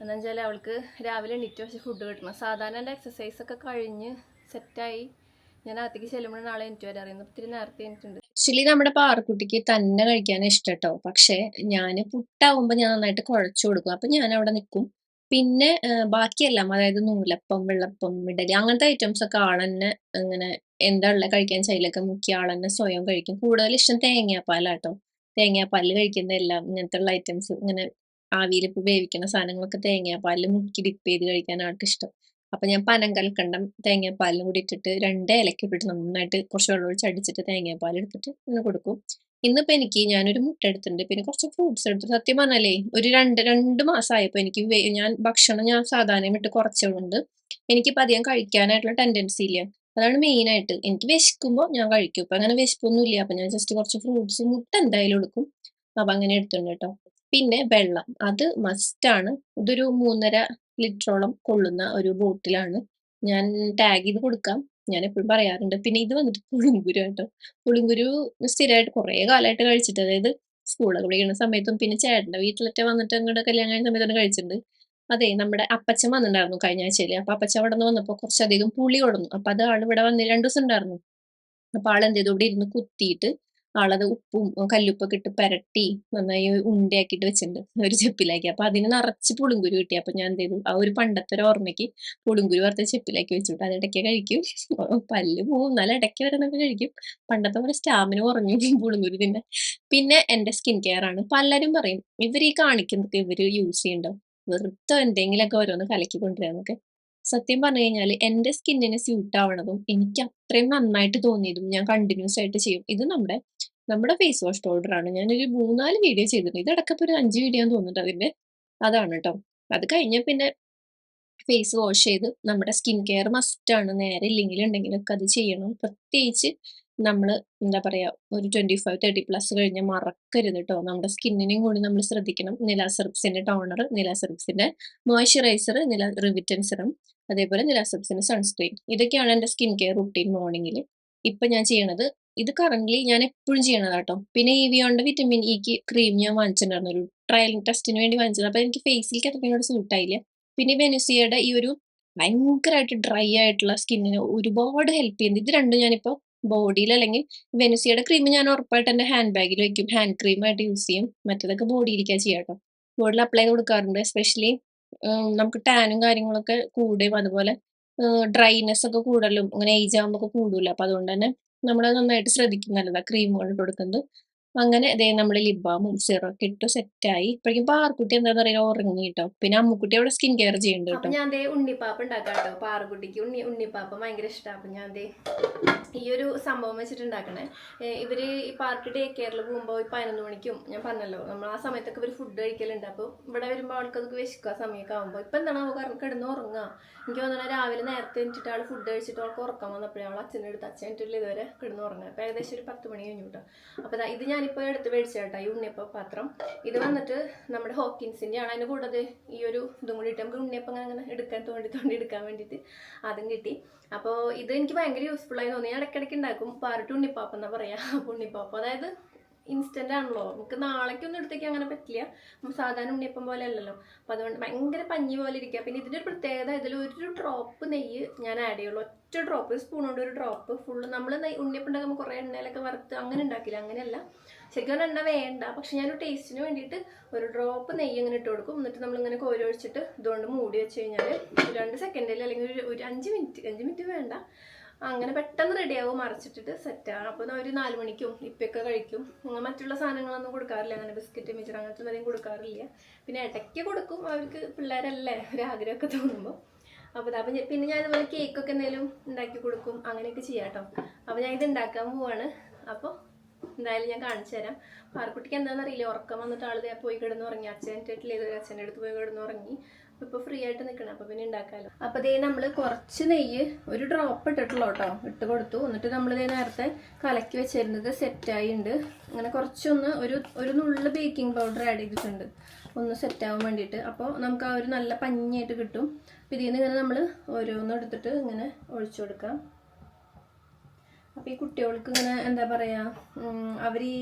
എന്നുവെച്ചാൽ അവൾക്ക് രാവിലെ എണീറ്റ് വെച്ച് ഫുഡ് കിട്ടണം. സാധാരണ എന്റെ എക്സസൈസൊക്കെ കഴിഞ്ഞ് സെറ്റായി ഞാൻ അകത്തേക്ക് ചെല്ലുമ്പോൾ നാളെ എനിക്ക് വരെ അറിയുന്നു ഇത്തിരി നേരത്തെ എനിക്കുണ്ട് ആക്ച്വലി നമ്മുടെ പാറക്കുട്ടിക്ക് തന്നെ കഴിക്കാൻ ഇഷ്ടം കേട്ടോ പക്ഷെ ഞാൻ പുട്ടാവുമ്പോ ഞാൻ നന്നായിട്ട് കുഴച്ചു കൊടുക്കും. അപ്പൊ ഞാൻ അവിടെ നിൽക്കും പിന്നെ ബാക്കിയെല്ലാം അതായത് നൂലപ്പം വെള്ളപ്പം ഇഡലി അങ്ങനത്തെ ഐറ്റംസ് ഒക്കെ ആളെന്നെ അങ്ങനെ എന്താ ഉള്ളത് കഴിക്കാൻ ശൈലിയൊക്കെ മുക്കി ആളെന്നെ സ്വയം കഴിക്കും. കൂടുതൽ ഇഷ്ടം തേങ്ങാപ്പാലാട്ടോ. തേങ്ങാപ്പാലിൽ കഴിക്കുന്ന എല്ലാം ഇങ്ങനത്തെ ഉള്ള ഐറ്റംസ് ഇങ്ങനെ ആവിയിൽ ഇപ്പൊ വേവിക്കുന്ന സാധനങ്ങളൊക്കെ തേങ്ങാപ്പാലിൽ മുക്കി ഡിപ്പ് ചെയ്ത് കഴിക്കാൻ ആൾക്ക് ഇഷ്ടം അപ്പൊ ഞാൻ പനം കൽക്കണ്ടം തേങ്ങാപ്പാലിലും കൂടി ഇട്ടിട്ട് രണ്ട് ഇലയ്ക്ക് ഇട്ടിട്ട് നന്നായിട്ട് കുറച്ച് വെള്ളം ഒഴിച്ച് അടിച്ചിട്ട് തേങ്ങാപ്പാൽ എടുത്തിട്ട് ഇങ്ങനെ കൊടുക്കും. ഇന്നിപ്പോ എനിക്ക് ഞാനൊരു മുട്ട എടുത്തിട്ടുണ്ട്. പിന്നെ കുറച്ച് ഫ്രൂട്ട്സ് എടുത്തു സത്യം പറഞ്ഞാലേ ഒരു രണ്ട് രണ്ട് മാസമായപ്പോ എനിക്ക് ഞാൻ ഭക്ഷണം ഞാൻ സാധാരണ ഇട്ട് കുറച്ചുകൊണ്ട് എനിക്കിപ്പോ അധികം കഴിക്കാനായിട്ടുള്ള ടെൻഡൻസി ഇല്ല. അതാണ് മെയിൻ ആയിട്ട്. എനിക്ക് വിശക്കുമ്പോൾ ഞാൻ കഴിക്കും. ഇപ്പൊ അങ്ങനെ വിശപ്പൊന്നും ഇല്ല. അപ്പൊ ഞാൻ ജസ്റ്റ് കുറച്ച് ഫ്രൂട്ട്സ് മുട്ട എന്തായാലും എടുക്കും. അപ്പൊ അങ്ങനെ എടുത്തിട്ടുണ്ട് കേട്ടോ പിന്നെ വെള്ളം. അത് മസ്റ്റ് മസ്റ്റാണ് ഇതൊരു മൂന്നര ലിറ്ററോളം കൊള്ളുന്ന ഒരു ബോട്ടിലാണ്. ഞാൻ ടാഗ് ചെയ്ത് കൊടുക്കാം. ഞാൻ എപ്പോഴും പറയാറുണ്ട്. പിന്നെ ഇത് വന്നിട്ട് [LAUGHS] പുളിങ്കുരു കേട്ടോ. പുളിങ്കുരു സ്ഥിരമായിട്ട് കുറേ കാലമായിട്ട് കഴിച്ചിട്ട് അതായത് സ്കൂളൊക്കെ പഠിക്കുന്ന സമയത്തും പിന്നെ ചേട്ടന്റെ വീട്ടിലൊക്കെ വന്നിട്ട് അങ്ങോട്ട് കല്യാണം കഴിഞ്ഞ സമയത്താണ് കഴിച്ചിട്ടുണ്ട്. അതെ നമ്മുടെ അപ്പച്ചൻ വന്നിട്ടുണ്ടായിരുന്നു കഴിഞ്ഞ ആഴ്ചയിൽ. അപ്പൊ അപ്പച്ചൻ അവിടെ നിന്ന് വന്നപ്പോൾ കുറച്ചധികം പുളി കൊടുന്നു. അപ്പൊ അത് ആൾ ഇവിടെ വന്ന് രണ്ടു ദിവസം ഉണ്ടായിരുന്നു. അപ്പൊ ആൾ എന്ത് ചെയ്തു? ഇവിടെ ഇരുന്ന് കുത്തിയിട്ട് ആളത് ഉപ്പും കല്ലുപ്പൊക്കെ ഇട്ട് പെരട്ടി നന്നായി ഉണ്ടയാക്കിയിട്ട് വെച്ചിട്ടുണ്ട്. ഒരു ചെപ്പിലാക്കി. അപ്പൊ അതിന് നിറച്ച് പുളിങ്കുരു കിട്ടി. അപ്പൊ ഞാൻ എന്ത് ചെയ്തു? ആ ഒരു പണ്ടത്തെ ഒരു ഓർമ്മയ്ക്ക് പുളിങ്കുരു വറുത്ത ചെപ്പിലാക്കി വെച്ചിട്ട്. അത് ഇടയ്ക്ക് കഴിക്കും. പല്ല് പോകും എന്നാലും ഇടയ്ക്ക് വരുന്നൊക്കെ കഴിക്കും. പണ്ടത്തെ പോലെ സ്റ്റാമിന കുറഞ്ഞു പുളിങ്കുരു തിന്നെ പിന്നെ എന്റെ സ്കിൻ കെയർ ആണ്. പലരും പറയും ഇവർ ഈ കാണിക്കുന്നതൊക്കെ ഇവർ യൂസ് ചെയ്യണ്ടോ? വെറുതെ എന്തെങ്കിലുമൊക്കെ ഓരോന്ന് കലക്കി കൊണ്ടുവരാന്നൊക്കെ. സത്യം പറഞ്ഞു കഴിഞ്ഞാൽ എന്റെ സ്കിന്നിന് സ്യൂട്ട് ആവണതും എനിക്ക് അത്രയും നന്നായിട്ട് തോന്നിയതും ഞാൻ കണ്ടിന്യൂസ് ആയിട്ട് ചെയ്യും. ഇത് നമ്മുടെ നമ്മുടെ ഫേസ് വാഷ് പൗഡർ ആണ് ഞാനൊരു മൂന്നാൽ വീഡിയോ ചെയ്തിട്ടുണ്ട്. ഇതടക്കപ്പോൾ ഒരു അഞ്ച് വീഡിയോ തോന്നുന്നുണ്ട് അതിന്റെ. അതാണ് കേട്ടോ അത് കഴിഞ്ഞ പിന്നെ ഫേസ് വാഷ് ചെയ്ത് നമ്മുടെ സ്കിൻ കെയർ മസ്റ്റ് ആണ്. നേരെ ഇല്ലെങ്കിൽ ഉണ്ടെങ്കിലൊക്കെ അത് ചെയ്യണം. പ്രത്യേകിച്ച് നമ്മൾ എന്താ പറയുക ഒരു ട്വന്റി ഫൈവ് തേർട്ടി പ്ലസ് കഴിഞ്ഞാൽ മറക്കരുത് കേട്ടോ നമ്മുടെ സ്കിന്നിനെയും കൂടി നമ്മൾ ശ്രദ്ധിക്കണം. നിലാസെറിപ്സിന്റെ ടോണർ നിലാസെറിപ്സിന്റെ മോയ്സ്ചറൈസർ നില റിവിറ്റൻ സിറം അതേപോലെ നിലാസെറിപ്സിന്റെ സൺസ്ക്രീൻ. ഇതൊക്കെയാണ് എന്റെ സ്കിൻ കെയർ റുട്ടീൻ മോർണിംഗിൽ ഇപ്പം ഞാൻ ചെയ്യണത് ഇത് കറന്റ് ഞാൻ എപ്പോഴും ചെയ്യണതാ കേട്ടോ. പിന്നെ ഈ വിയോണ്ട് വിറ്റമിൻ ഇക്ക് ക്രീം ഞാൻ വാങ്ങിച്ചിട്ടുണ്ടായിരുന്നു. ഒരു ട്രയൽ ടെസ്റ്റിന് വേണ്ടി വാങ്ങിച്ചത്. അപ്പൊ എനിക്ക് ഫേസിലേക്ക് അത്രയും സൂട്ടായില്ല പിന്നെ വെനുസിയയുടെ ഈ ഒരു ഭയങ്കരമായിട്ട് ഡ്രൈ ആയിട്ടുള്ള സ്കിന്നിന് ഒരുപാട് ഹെൽപ്പ് ചെയ്യുന്നത് ഇത് രണ്ടും ഞാനിപ്പോ ബോഡിയിൽ അല്ലെങ്കിൽ വെനുസിയുടെ ക്രീം ഞാൻ ഉറപ്പായിട്ട് എന്റെ ഹാൻഡ് ബാഗിൽ വെക്കും. ഹാൻഡ് ക്രീം ആയിട്ട് യൂസ് ചെയ്യും. മറ്റേതൊക്കെ ബോഡിയിലേക്കാണ് ചെയ്യാം കേട്ടോ. ബോഡിയിൽ അപ്ലൈ കൊടുക്കാറുണ്ട്. എസ്പെഷ്യലി നമുക്ക് ടാനും കാര്യങ്ങളൊക്കെ കൂടുകയും അതുപോലെ ഡ്രൈനെസ് ഒക്കെ കൂടുതലും അങ്ങനെ ഏജ് ആകുമ്പോൾ ഒക്കെ കൂടൂല. അപ്പൊ അതുകൊണ്ട് തന്നെ നമ്മൾ നന്നായിട്ട് ശ്രദ്ധിക്കും നല്ലതാ ക്രീമുകൾ കൊടുക്കുന്നത്. അങ്ങനെ ഇതേ നമ്മൾ ലിബാമും സിറൊക്കെ ഇട്ട് സെറ്റായി. ഇപ്പോഴേക്കും പാർക്കുട്ടി എന്താ പറയുക ഉറങ്ങി കേട്ടോ. പിന്നെ അമ്മുക്കുട്ടി അവിടെ സ്കിൻ കെയർ ചെയ്യുന്നുണ്ട് അപ്പൊ കേട്ടോ. ഞാൻ ദേ ഉണ്ണിപ്പാപ്പ ഉണ്ടാക്കാം കേട്ടോ. പാറക്കുട്ടിക്ക് ഉണ്ണി ഉണ്ണിപ്പാപ്പ ഭയങ്കര ഇഷ്ടമാണ് അപ്പൊ ഞാൻ ദേ ഈ ഒരു സംഭവം വെച്ചിട്ടുണ്ടാക്കണേ. ഇവർ ഈ പാർക്ക് ഡേ കെയറിൽ പോകുമ്പോൾ ഈ പതിനൊന്ന് മണിക്കും ഞാൻ പറഞ്ഞല്ലോ നമ്മൾ ആ സമയത്തൊക്കെ ഇവർ ഫുഡ് കഴിക്കലുണ്ട്. അപ്പോൾ ഇവിടെ വരുമ്പോൾ അതൊക്കെ വിശക്കുക സമയമൊക്കെ ആകുമ്പോൾ ഇപ്പം എന്താണ് അവൾക്ക് കിടന്ന് ഉറങ്ങാ? എനിക്ക് തോന്നുന്നത് രാവിലെ നേരത്തെ എണീറ്റിട്ട് ആൾ ഫുഡ് കഴിച്ചിട്ട് അവൾക്ക് ഉറക്കാൻ വന്നപ്പോഴേ അവൾ അച്ഛന്റെ അടുത്ത് അച്ഛൻ ഇതുവരെ കിടന്ന് ഉറങ്ങുക അപ്പോൾ ഏകദേശം ഒരു പത്ത് മണി കഴിഞ്ഞു കേട്ടോ. അപ്പോൾ ഇത് ഞാനിപ്പോൾ എടുത്ത് മേടിച്ച കേട്ടോ ഈ ഉണ്ണിയപ്പം പാത്രം. ഇത് വന്നിട്ട് നമ്മുടെ ഹോക്കിൻസിന്റെ ആണ് അതിന് കൂടെ ദേ ഈ ഒരു ഇതും കൂടി ഇട്ട് നമുക്ക് ഉണ്ണിയപ്പം അങ്ങനെ അങ്ങനെ എടുക്കാൻ തോണ്ടി തോണ്ടി എടുക്കാൻ വേണ്ടിയിട്ട് അതും കിട്ടി. അപ്പോൾ ഇത് എനിക്ക് ഭയങ്കര യൂസ്ഫുൾ ആയി തോന്നി. ഞാൻ ഇടയ്ക്കിടയ്ക്ക് ഉണ്ടാക്കും. പാരട്ട് ഉണ്ണിപ്പാപ്പ എന്നാ പറയാ. അപ്പോൾ ഉണ്ണിപ്പാപ്പ അതായത് ഇൻസ്റ്റന്റ് ആണല്ലോ. നമുക്ക് നാളേക്കൊന്നും എടുത്തേക്ക് അങ്ങനെ പറ്റില്ല. സാധാരണ ഉണ്ണിയപ്പം പോലെ അല്ലല്ലോ. അപ്പം അതുകൊണ്ട് ഭയങ്കര പഞ്ഞി പോലെ ഇരിക്കുക. പിന്നെ ഇതിന്റെ ഒരു പ്രത്യേകത ഇതിൽ ഒരു ഡ്രോപ്പ് നെയ്യ് ഞാൻ ആഡ് ചെയ്യുള്ളൂ. ഒറ്റ ഡ്രോപ്പ് സ്പൂൺ കൊണ്ട് ഒരു ഡ്രോപ്പ് ഫുള്ള് നമ്മൾ ഉണ്ണിയപ്പം ഉണ്ടാക്കുമ്പോൾ കുറേ എണ്ണയിലൊക്കെ വറുത്ത് അങ്ങനെ ഉണ്ടാക്കില്ല. അങ്ങനെയല്ല. ശരിക്കും എണ്ണ വേണ്ട. പക്ഷെ ഞാൻ ടേസ്റ്റിന് വേണ്ടിയിട്ട് ഒരു ഡ്രോപ്പ് നെയ്യ് ഇങ്ങനെ ഇട്ട് കൊടുക്കും. എന്നിട്ട് നമ്മളിങ്ങനെ കോരി ഒഴിച്ചിട്ട് ഇതുകൊണ്ട് മൂടി വെച്ച് കഴിഞ്ഞാൽ രണ്ട് സെക്കൻഡിൽ അല്ലെങ്കിൽ ഒരു അഞ്ച് മിനിറ്റ് അഞ്ച് മിനിറ്റ് വേണ്ട. അങ്ങനെ പെട്ടെന്ന് റെഡിയാവും സെറ്റ് സെറ്റാണ് അപ്പോൾ ഒരു നാല് മണിക്കും ഇപ്പൊക്കെ കഴിക്കും. മറ്റുള്ള സാധനങ്ങളൊന്നും കൊടുക്കാറില്ല. അങ്ങനെ ബിസ്ക്കറ്റ് മിച്ചർ അങ്ങനത്തെ ഒന്നും കൊടുക്കാറില്ല. പിന്നെ ഇടയ്ക്ക് കൊടുക്കും. അവർക്ക് പിള്ളേരല്ലേ ഒരു ആഗ്രഹമൊക്കെ തോന്നുമ്പോൾ അപ്പോൾ അപ്പം പിന്നെ ഞാൻ ഇതുപോലെ കേക്കൊക്കെ എന്തെങ്കിലും ഉണ്ടാക്കി കൊടുക്കും. അങ്ങനെയൊക്കെ ചെയ്യാം കേട്ടോ അപ്പോൾ ഞാൻ ഇത് ഉണ്ടാക്കാൻ പോവാണ്. അപ്പോൾ എന്തായാലും ഞാൻ കാണിച്ചു തരാം. പാർക്കുട്ടിക്ക് എന്താണെന്ന് അറിയില്ല ഉറക്കം വന്നിട്ട് ദേ പോയി കിടന്ന് ഉറങ്ങി അച്ഛൻ ഏതോ അച്ഛന്റെ അടുത്ത് പോയി കിടന്ന് ഉറങ്ങി ഇപ്പോൾ ഫ്രീ ആയിട്ട് നിൽക്കണം അപ്പോൾ പിന്നെ ഉണ്ടാക്കാമല്ലോ അപ്പോൾ ഇതേ നമ്മൾ കുറച്ച് നെയ്യ് ഒരു ഡ്രോപ്പ് ഇട്ടിട്ടുള്ളൂ കേട്ടോ ഇട്ട് കൊടുത്തു. എന്നിട്ട് നമ്മൾ ഇതേ നേരത്തെ കലക്കി വെച്ചിരുന്നത് സെറ്റായി ഉണ്ട് അങ്ങനെ കുറച്ചൊന്ന് ഒരു ഒരു നുള്ള് ബേക്കിംഗ് പൗഡർ ആഡ് ചെയ്തിട്ടുണ്ട്. ഒന്ന് സെറ്റാവാൻ വേണ്ടിയിട്ട്. അപ്പോൾ നമുക്ക് ആ ഒരു നല്ല പഞ്ഞിയായിട്ട് കിട്ടും. അപ്പോൾ ഇതിൽ നിന്ന് ഇങ്ങനെ നമ്മൾ ഓരോന്നും എടുത്തിട്ട് ഇങ്ങനെ ഒഴിച്ചു കൊടുക്കാം. അപ്പോൾ ഈ കുട്ടികൾക്ക് ഇങ്ങനെ എന്താ പറയുക അവർ ഈ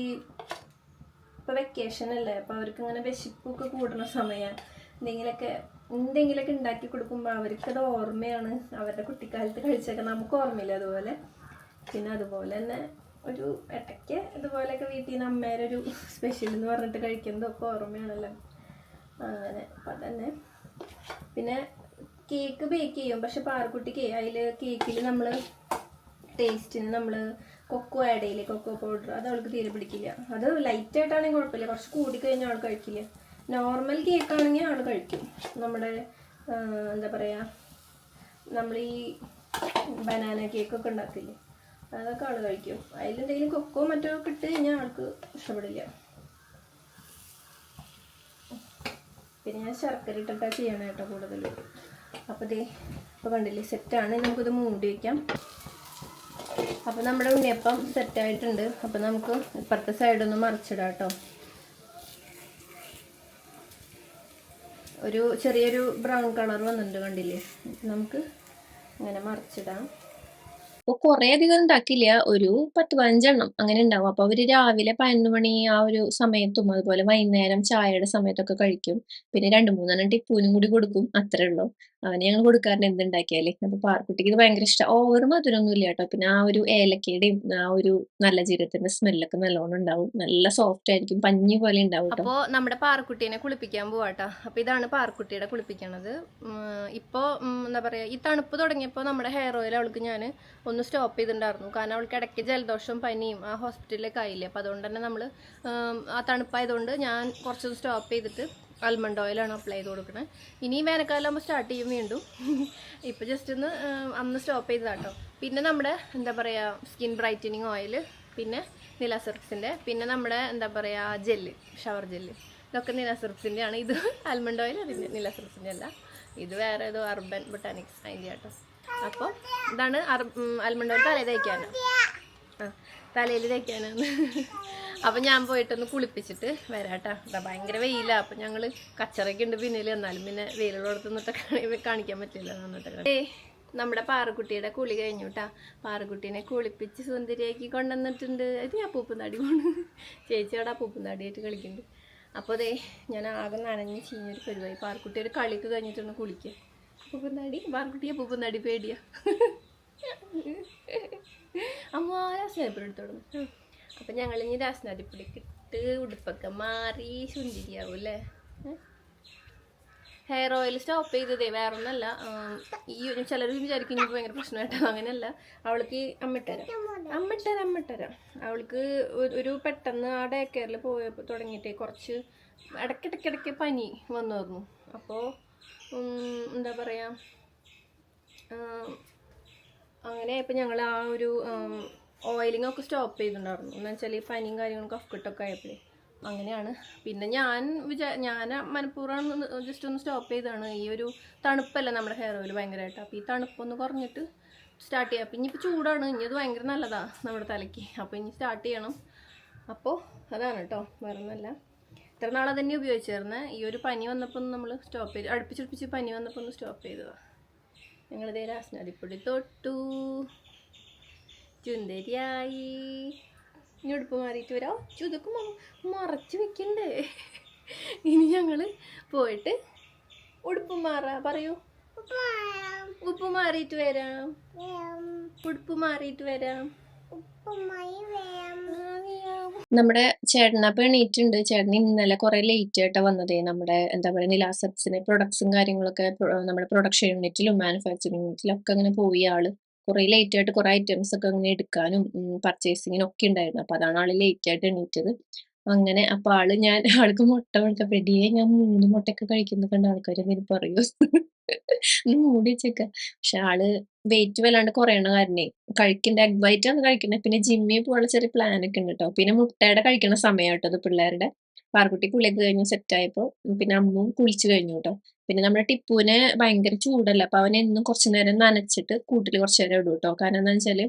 ഇപ്പോൾ വെക്കേഷൻ അല്ലേ? അപ്പോൾ അവർക്ക് ഇങ്ങനെ വിശപ്പൊക്കെ കൂടുന്ന സമയമാണ് എന്തെങ്കിലുമൊക്കെ എന്തെങ്കിലുമൊക്കെ ഉണ്ടാക്കി കൊടുക്കുമ്പോൾ അവർക്കത് ഓർമ്മയാണ്. അവരുടെ കുട്ടിക്കാലത്ത് കഴിച്ചൊക്കെ നമുക്ക് ഓർമ്മയില്ല അതുപോലെ? പിന്നെ അതുപോലെ തന്നെ ഒരു ഇടയ്ക്ക് ഇതുപോലെയൊക്കെ വീട്ടിൽ നിന്ന് അമ്മേരെ ഒരു സ്പെഷ്യൽ എന്ന് പറഞ്ഞിട്ട് കഴിക്കുന്നതൊക്കെ ഓർമ്മയാണല്ലോ. അങ്ങനെ അപ്പം അതന്നെ. പിന്നെ കേക്ക് ബേക്ക് ചെയ്യും. പക്ഷെ പാറക്കുട്ടിക്ക് അതിൽ കേക്കിൽ നമ്മൾ ടേസ്റ്റിന് നമ്മൾ കൊക്കോ ആഡ് ചെയ്യില്ലേ? കൊക്കോ പൗഡർ അത് അവൾക്ക് തീരെ പിടിക്കില്ല. അത് ലൈറ്റായിട്ടാണെങ്കിൽ കുഴപ്പമില്ല. കുറച്ച് കൂടി കഴിഞ്ഞാൽ അവൾ കഴിക്കില്ല. നോർമൽ കേക്ക് ആണെങ്കിൽ ആണ് കഴിക്കും. നമ്മുടെ എന്താ പറയുക നമ്മൾ ഈ ബനാന കേക്കൊക്കെ ഉണ്ടാക്കില്ലേ അതൊക്കെ ആൾ കഴിക്കും. അതിലെന്തെങ്കിലും കൊക്കോ മറ്റോ ഇട്ട് കഴിഞ്ഞാൽ ആൾക്ക് ഇഷ്ടപ്പെടില്ല. പിന്നെ ഞാൻ ശർക്കര ഇട്ടിട്ടാണ് ചെയ്യണം കേട്ടോ കൂടുതൽ. അപ്പോൾ ദേ ഇപ്പോൾ കണ്ടില്ലേ സെറ്റാണ് നമുക്കിത് മൂടി വയ്ക്കാം അപ്പോൾ നമ്മുടെ ഉണ്ണിയപ്പം സെറ്റായിട്ടുണ്ട് അപ്പോൾ നമുക്ക് ഇപ്പുറത്തെ സൈഡൊന്ന് മറിച്ചിടാം കേട്ടോ. ഒരു ചെറിയൊരു ബ്രൗൺ കളർ വന്നിട്ടുണ്ട് കണ്ടില്ലേ? നമുക്ക് ഇങ്ങനെ മറിച്ചിടാം. അപ്പൊ കുറേ അധികം ഉണ്ടാക്കില്ല. ഒരു പത്ത് പതിനഞ്ചെണ്ണം അങ്ങനെ ഉണ്ടാവും. അപ്പൊ അവർ രാവിലെ പതിനൊന്ന് മണി ആ ഒരു സമയത്തും അതുപോലെ വൈകുന്നേരം ചായയുടെ സമയത്തൊക്കെ കഴിക്കും. പിന്നെ രണ്ട് മൂന്നെണ്ണം ടിപ്പൂനും കൂടി കൊടുക്കും. അത്രേ ഉള്ളൂ. അവന് ഞങ്ങൾ കൊടുക്കാറുണ്ട് എന്തുണ്ടാക്കിയാലേ അപ്പൊ പാർക്കുട്ടിക്ക് ഇത് ഭയങ്കര ഇഷ്ടം. ഓവർ മധുരമൊന്നും ഇല്ല കേട്ടോ. പിന്നെ ആ ഒരു ഏലക്കയുടെയും ആ ഒരു നല്ല ജീരകത്തിന്റെ സ്മെല്ലൊക്കെ നല്ലോണം ഉണ്ടാവും. നല്ല സോഫ്റ്റ് ആയിരിക്കും. പഞ്ഞി പോലെ ഉണ്ടാവും അപ്പോൾ നമ്മുടെ പാർക്കുട്ടീനെ കുളിപ്പിക്കാൻ പോവാട്ടോ അപ്പോൾ ഇതാണ് പാർക്കുട്ടിയുടെ കുളിപ്പിക്കണത്. ഇപ്പോൾ എന്താ പറയാ ഈ തണുപ്പ് തുടങ്ങിയപ്പോൾ നമ്മുടെ ഹെയർ ഓയിൽ അവൾക്ക് ഞാൻ ഒന്ന് സ്റ്റോപ്പ് ചെയ്തിട്ടുണ്ടായിരുന്നു. കാരണം അവൾക്ക് ഇടയ്ക്ക് ജലദോഷവും പനിയും ആ ഹോസ്പിറ്റലിലേക്ക് ആയില്ലേ. അപ്പോൾ അതുകൊണ്ട് തന്നെ നമ്മൾ ആ തണുപ്പായതുകൊണ്ട് ഞാൻ കുറച്ചൊന്ന് സ്റ്റോപ്പ് ചെയ്തിട്ട് ആൽമണ്ട് ഓയിലാണ് അപ്ലൈ ചെയ്ത് കൊടുക്കുന്നത് ഇനി വേനൽക്കാലം ആകുമ്പോൾ സ്റ്റാർട്ട് ചെയ്യും വീണ്ടും. [LAUGHS] ഇപ്പോൾ ജസ്റ്റ് ഒന്ന് അന്ന് സ്റ്റോപ്പ് ചെയ്തതാട്ടോ. പിന്നെ നമ്മുടെ എന്താ പറയുക സ്കിൻ ബ്രൈറ്റനിങ് ഓയിൽ പിന്നെ നിലാസെർക്സിന്റെ പിന്നെ നമ്മുടെ എന്താ പറയുക ജെല്ല് ഷവർ ജെല്ല് ഇതൊക്കെ നിലാസെർക്സിന്റെ ആണ്. ഇത് ആൽമണ്ട് ഓയിൽ അതിന്റെ നിലാസെർക്സിന്റെ അല്ല. ഇത് വേറെ ഏതോ അർബൻ ബൊട്ടാനിക്സ് അതിന്റെ ആട്ടോ. അപ്പോൾ ഇതാണ് അൽമണ്ടോ തല തേക്കാനാണ് ആ തലയിൽ തേക്കാനാണ്. അപ്പം ഞാൻ പോയിട്ടൊന്ന് കുളിപ്പിച്ചിട്ട് വരാട്ടാ. ഇതാ ഭയങ്കര വെയിലാണ് അപ്പം ഞങ്ങൾ കച്ചറയൊക്കെ ഉണ്ട് പിന്നിൽ എന്നാലും പിന്നെ വെയിലുള്ളടത്ത് നിന്നിട്ട് കാണിക്കാൻ പറ്റില്ല. എന്നിട്ട് ഏ നമ്മുടെ പാറക്കുട്ടിയുടെ കുളി കഴിഞ്ഞു കേട്ടാ പാറക്കുട്ടീനെ കുളിപ്പിച്ച് സുന്ദരിയാക്കി കൊണ്ടുവന്നിട്ടുണ്ട്. ഇത് ഞാൻ പൂപ്പുന്നാടി കൊണ്ട് ചേച്ചി അവിടെ പൂപ്പുന്നാടിയായിട്ട് കളിക്കുന്നുണ്ട്. അപ്പോൾ അതേ ഞാൻ ആകെ നനഞ്ഞ് ചീഞ്ഞൊരു പരിപാടി. പാറക്കുട്ടി കളിക്ക് കഴിഞ്ഞിട്ടൊന്ന് കുളിക്കുക പൂപ്പുന്നാടി പാറക്കുട്ടിയെ പൂപ്പുന്നാടി പേടിയാ. അമ്മ രാസനാദിപ്പൊടി അപ്പൊ അപ്പം ഞങ്ങൾ ഇനി രാസനാദിപ്പൊടിക്ക് ഇട്ട് ഉടുപ്പൊക്കെ മാറി ശുന്തിരിയാവും അല്ലേ ഹെയർ ഓയിൽ സ്റ്റോപ്പ് ചെയ്തതേ വേറെ ഒന്നല്ല ഈ ചിലർ വിചാരിക്കും ഇനി ഭയങ്കര പ്രശ്നമായിട്ടോ അങ്ങനെയല്ല. അവൾക്ക് അമ്മിട്ടരാം. അമ്മിട്ടരാം അമ്മിട്ടരാം. അവൾക്ക് ഒരു- ഒരു പെട്ടെന്ന് ആ ഡേ കെയറിൽ പോയപ്പോൾ തുടങ്ങിയിട്ടേ കുറച്ച് ഇടയ്ക്കിടയ്ക്കിടയ്ക്ക് പനി വന്നു അപ്പോൾ എന്താ പറയുക അങ്ങനെ ഇപ്പം ഞങ്ങൾ ആ ഒരു ഓയിലിംഗ് ഒക്കെ സ്റ്റോപ്പ് ചെയ്തിട്ടുണ്ടായിരുന്നു. എന്ന് വെച്ചാൽ ഈ പനിയും കാര്യങ്ങളൊക്കെ കഫക്കെട്ടൊക്കെ ആയപ്പോഴേ. അങ്ങനെയാണ്. പിന്നെ ഞാൻ വിചാ ഞാൻ മനഃപൂർവം ജസ്റ്റ് ഒന്ന് സ്റ്റോപ്പ് ചെയ്തതാണ്. ഈ ഒരു തണുപ്പല്ല നമ്മുടെ ഹെയർ ഓയിൽ ഭയങ്കരമായിട്ട് അപ്പോൾ ഈ തണുപ്പൊന്ന് കുറഞ്ഞിട്ട് സ്റ്റാർട്ട് ചെയ്യാം. അപ്പം ഇനിയിപ്പോൾ ചൂടാണ്. ഇനി അത് ഭയങ്കര നല്ലതാണ് നമ്മുടെ തലയ്ക്ക്. അപ്പോൾ ഇനി സ്റ്റാർട്ട് ചെയ്യണം. അപ്പോൾ അതാണ് കേട്ടോ വേറെ ഒന്നല്ല ഇത്ര നാളെ തന്നെ ഉപയോഗിച്ചായിരുന്നു ഈ ഒരു പനി വന്നപ്പോൾ നമ്മൾ സ്റ്റോപ്പ് ചെയ്ത് അടുപ്പിച്ചടുപ്പിച്ച് പനി വന്നപ്പോൾ ഒന്ന് സ്റ്റോപ്പ് ചെയ്തതാണ് ഞങ്ങളിതേ രാസനാദിപ്പൊടി തൊട്ടു. ചുന്തരിയായി. ഇനി ഉടുപ്പ് മാറിയിട്ട് വരാം. ചുതൊക്കെ മറച്ച് വെക്കണ്ടേ. ഇനി ഞങ്ങൾ പോയിട്ട് ഉടുപ്പ് മാറാ. പറയൂ. ഉപ്പ് മാറിയിട്ട് വരാം. ഉടുപ്പ് മാറിയിട്ട് വരാം. നമ്മുടെ ചേട്ടനപ്പം എണീറ്റുണ്ട് ചേട്ടൻ ഇന്നലെ കുറെ ലേറ്റ് ആയിട്ടാ വന്നതേ. നമ്മുടെ എന്താ പറയുക നിലാസെപ്സിന്റെ പ്രൊഡക്ട്സും കാര്യങ്ങളൊക്കെ നമ്മുടെ പ്രൊഡക്ഷൻ യൂണിറ്റിലും മാനുഫാക്ചറിങ് യൂണിറ്റിലും ഒക്കെ അങ്ങനെ പോയി ആൾ. കുറെ ലേറ്റ് ആയിട്ട് കുറെ ഐറ്റംസ് ഒക്കെ അങ്ങനെ എടുക്കാനും പർച്ചേസിങ്ങിനും ഒക്കെ ഉണ്ടായിരുന്നു. അപ്പൊ അതാണ് ആൾ ലേറ്റ് ആയിട്ട് എണീറ്റത്. അങ്ങനെ അപ്പൊ ആൾ ഞാൻ [LAUGHS] ആൾക്ക് മുട്ട കൊടുത്തപ്പോ പെടിയെ ഞാൻ മൂന്ന് മുട്ടയൊക്കെ കഴിക്കുന്ന കണ്ട ആൾക്കാർ എന്തെങ്കിലും പറയൂ. [LAUGHS] മൂടി വെച്ചേക്ക. പക്ഷെ ആൾ വെയിറ്റ് വല്ലാണ്ട് കുറയണ കാരണേ കഴിക്കണ്ട എഗ് വൈറ്റ് ആണ് കഴിക്കണേ. പിന്നെ ജിമ്മിൽ പോകാനുള്ള ചെറിയ പ്ലാൻ ഒക്കെ ഉണ്ട് കേട്ടോ പിന്നെ മുട്ടയുടെ കഴിക്കണ സമയം കേട്ടോ അത് പിള്ളേരുടെ. പാർക്കുട്ടി കുളിയൊക്കെ കഴിഞ്ഞ് സെറ്റ് ആയപ്പോ പിന്നെ അമ്മും കുളിച്ചു കഴിഞ്ഞു കേട്ടോ പിന്നെ നമ്മുടെ ടിപ്പുവിന് ഭയങ്കര ചൂടല്ല? അപ്പൊ അവൻ എന്നും കുറച്ചു നേരം നനച്ചിട്ട് കൂട്ടിൽ കുറച്ചു നേരം ഇടും കേട്ടോ കാരണം എന്താ വെച്ചാൽ